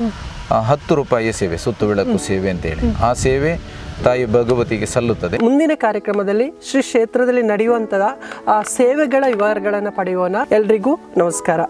ಆ, ಹತ್ತು ರೂಪಾಯಿಯ ಸೇವೆ ಸುತ್ತು ಬೆಳಕು ಸೇವೆ ಅಂತೇಳಿ. ಆ ಸೇವೆ ತಾಯಿ ಭಗವತಿಗೆ ಸಲ್ಲುತ್ತದೆ. ಮುಂದಿನ ಕಾರ್ಯಕ್ರಮದಲ್ಲಿ ಶ್ರೀ ಕ್ಷೇತ್ರದಲ್ಲಿ ನಡೆಯುವಂತಹ ಆ ಸೇವೆಗಳ ವಿವರಗಳನ್ನು ಪಡೆಯೋಣ. ಎಲ್ರಿಗೂ ನಮಸ್ಕಾರ.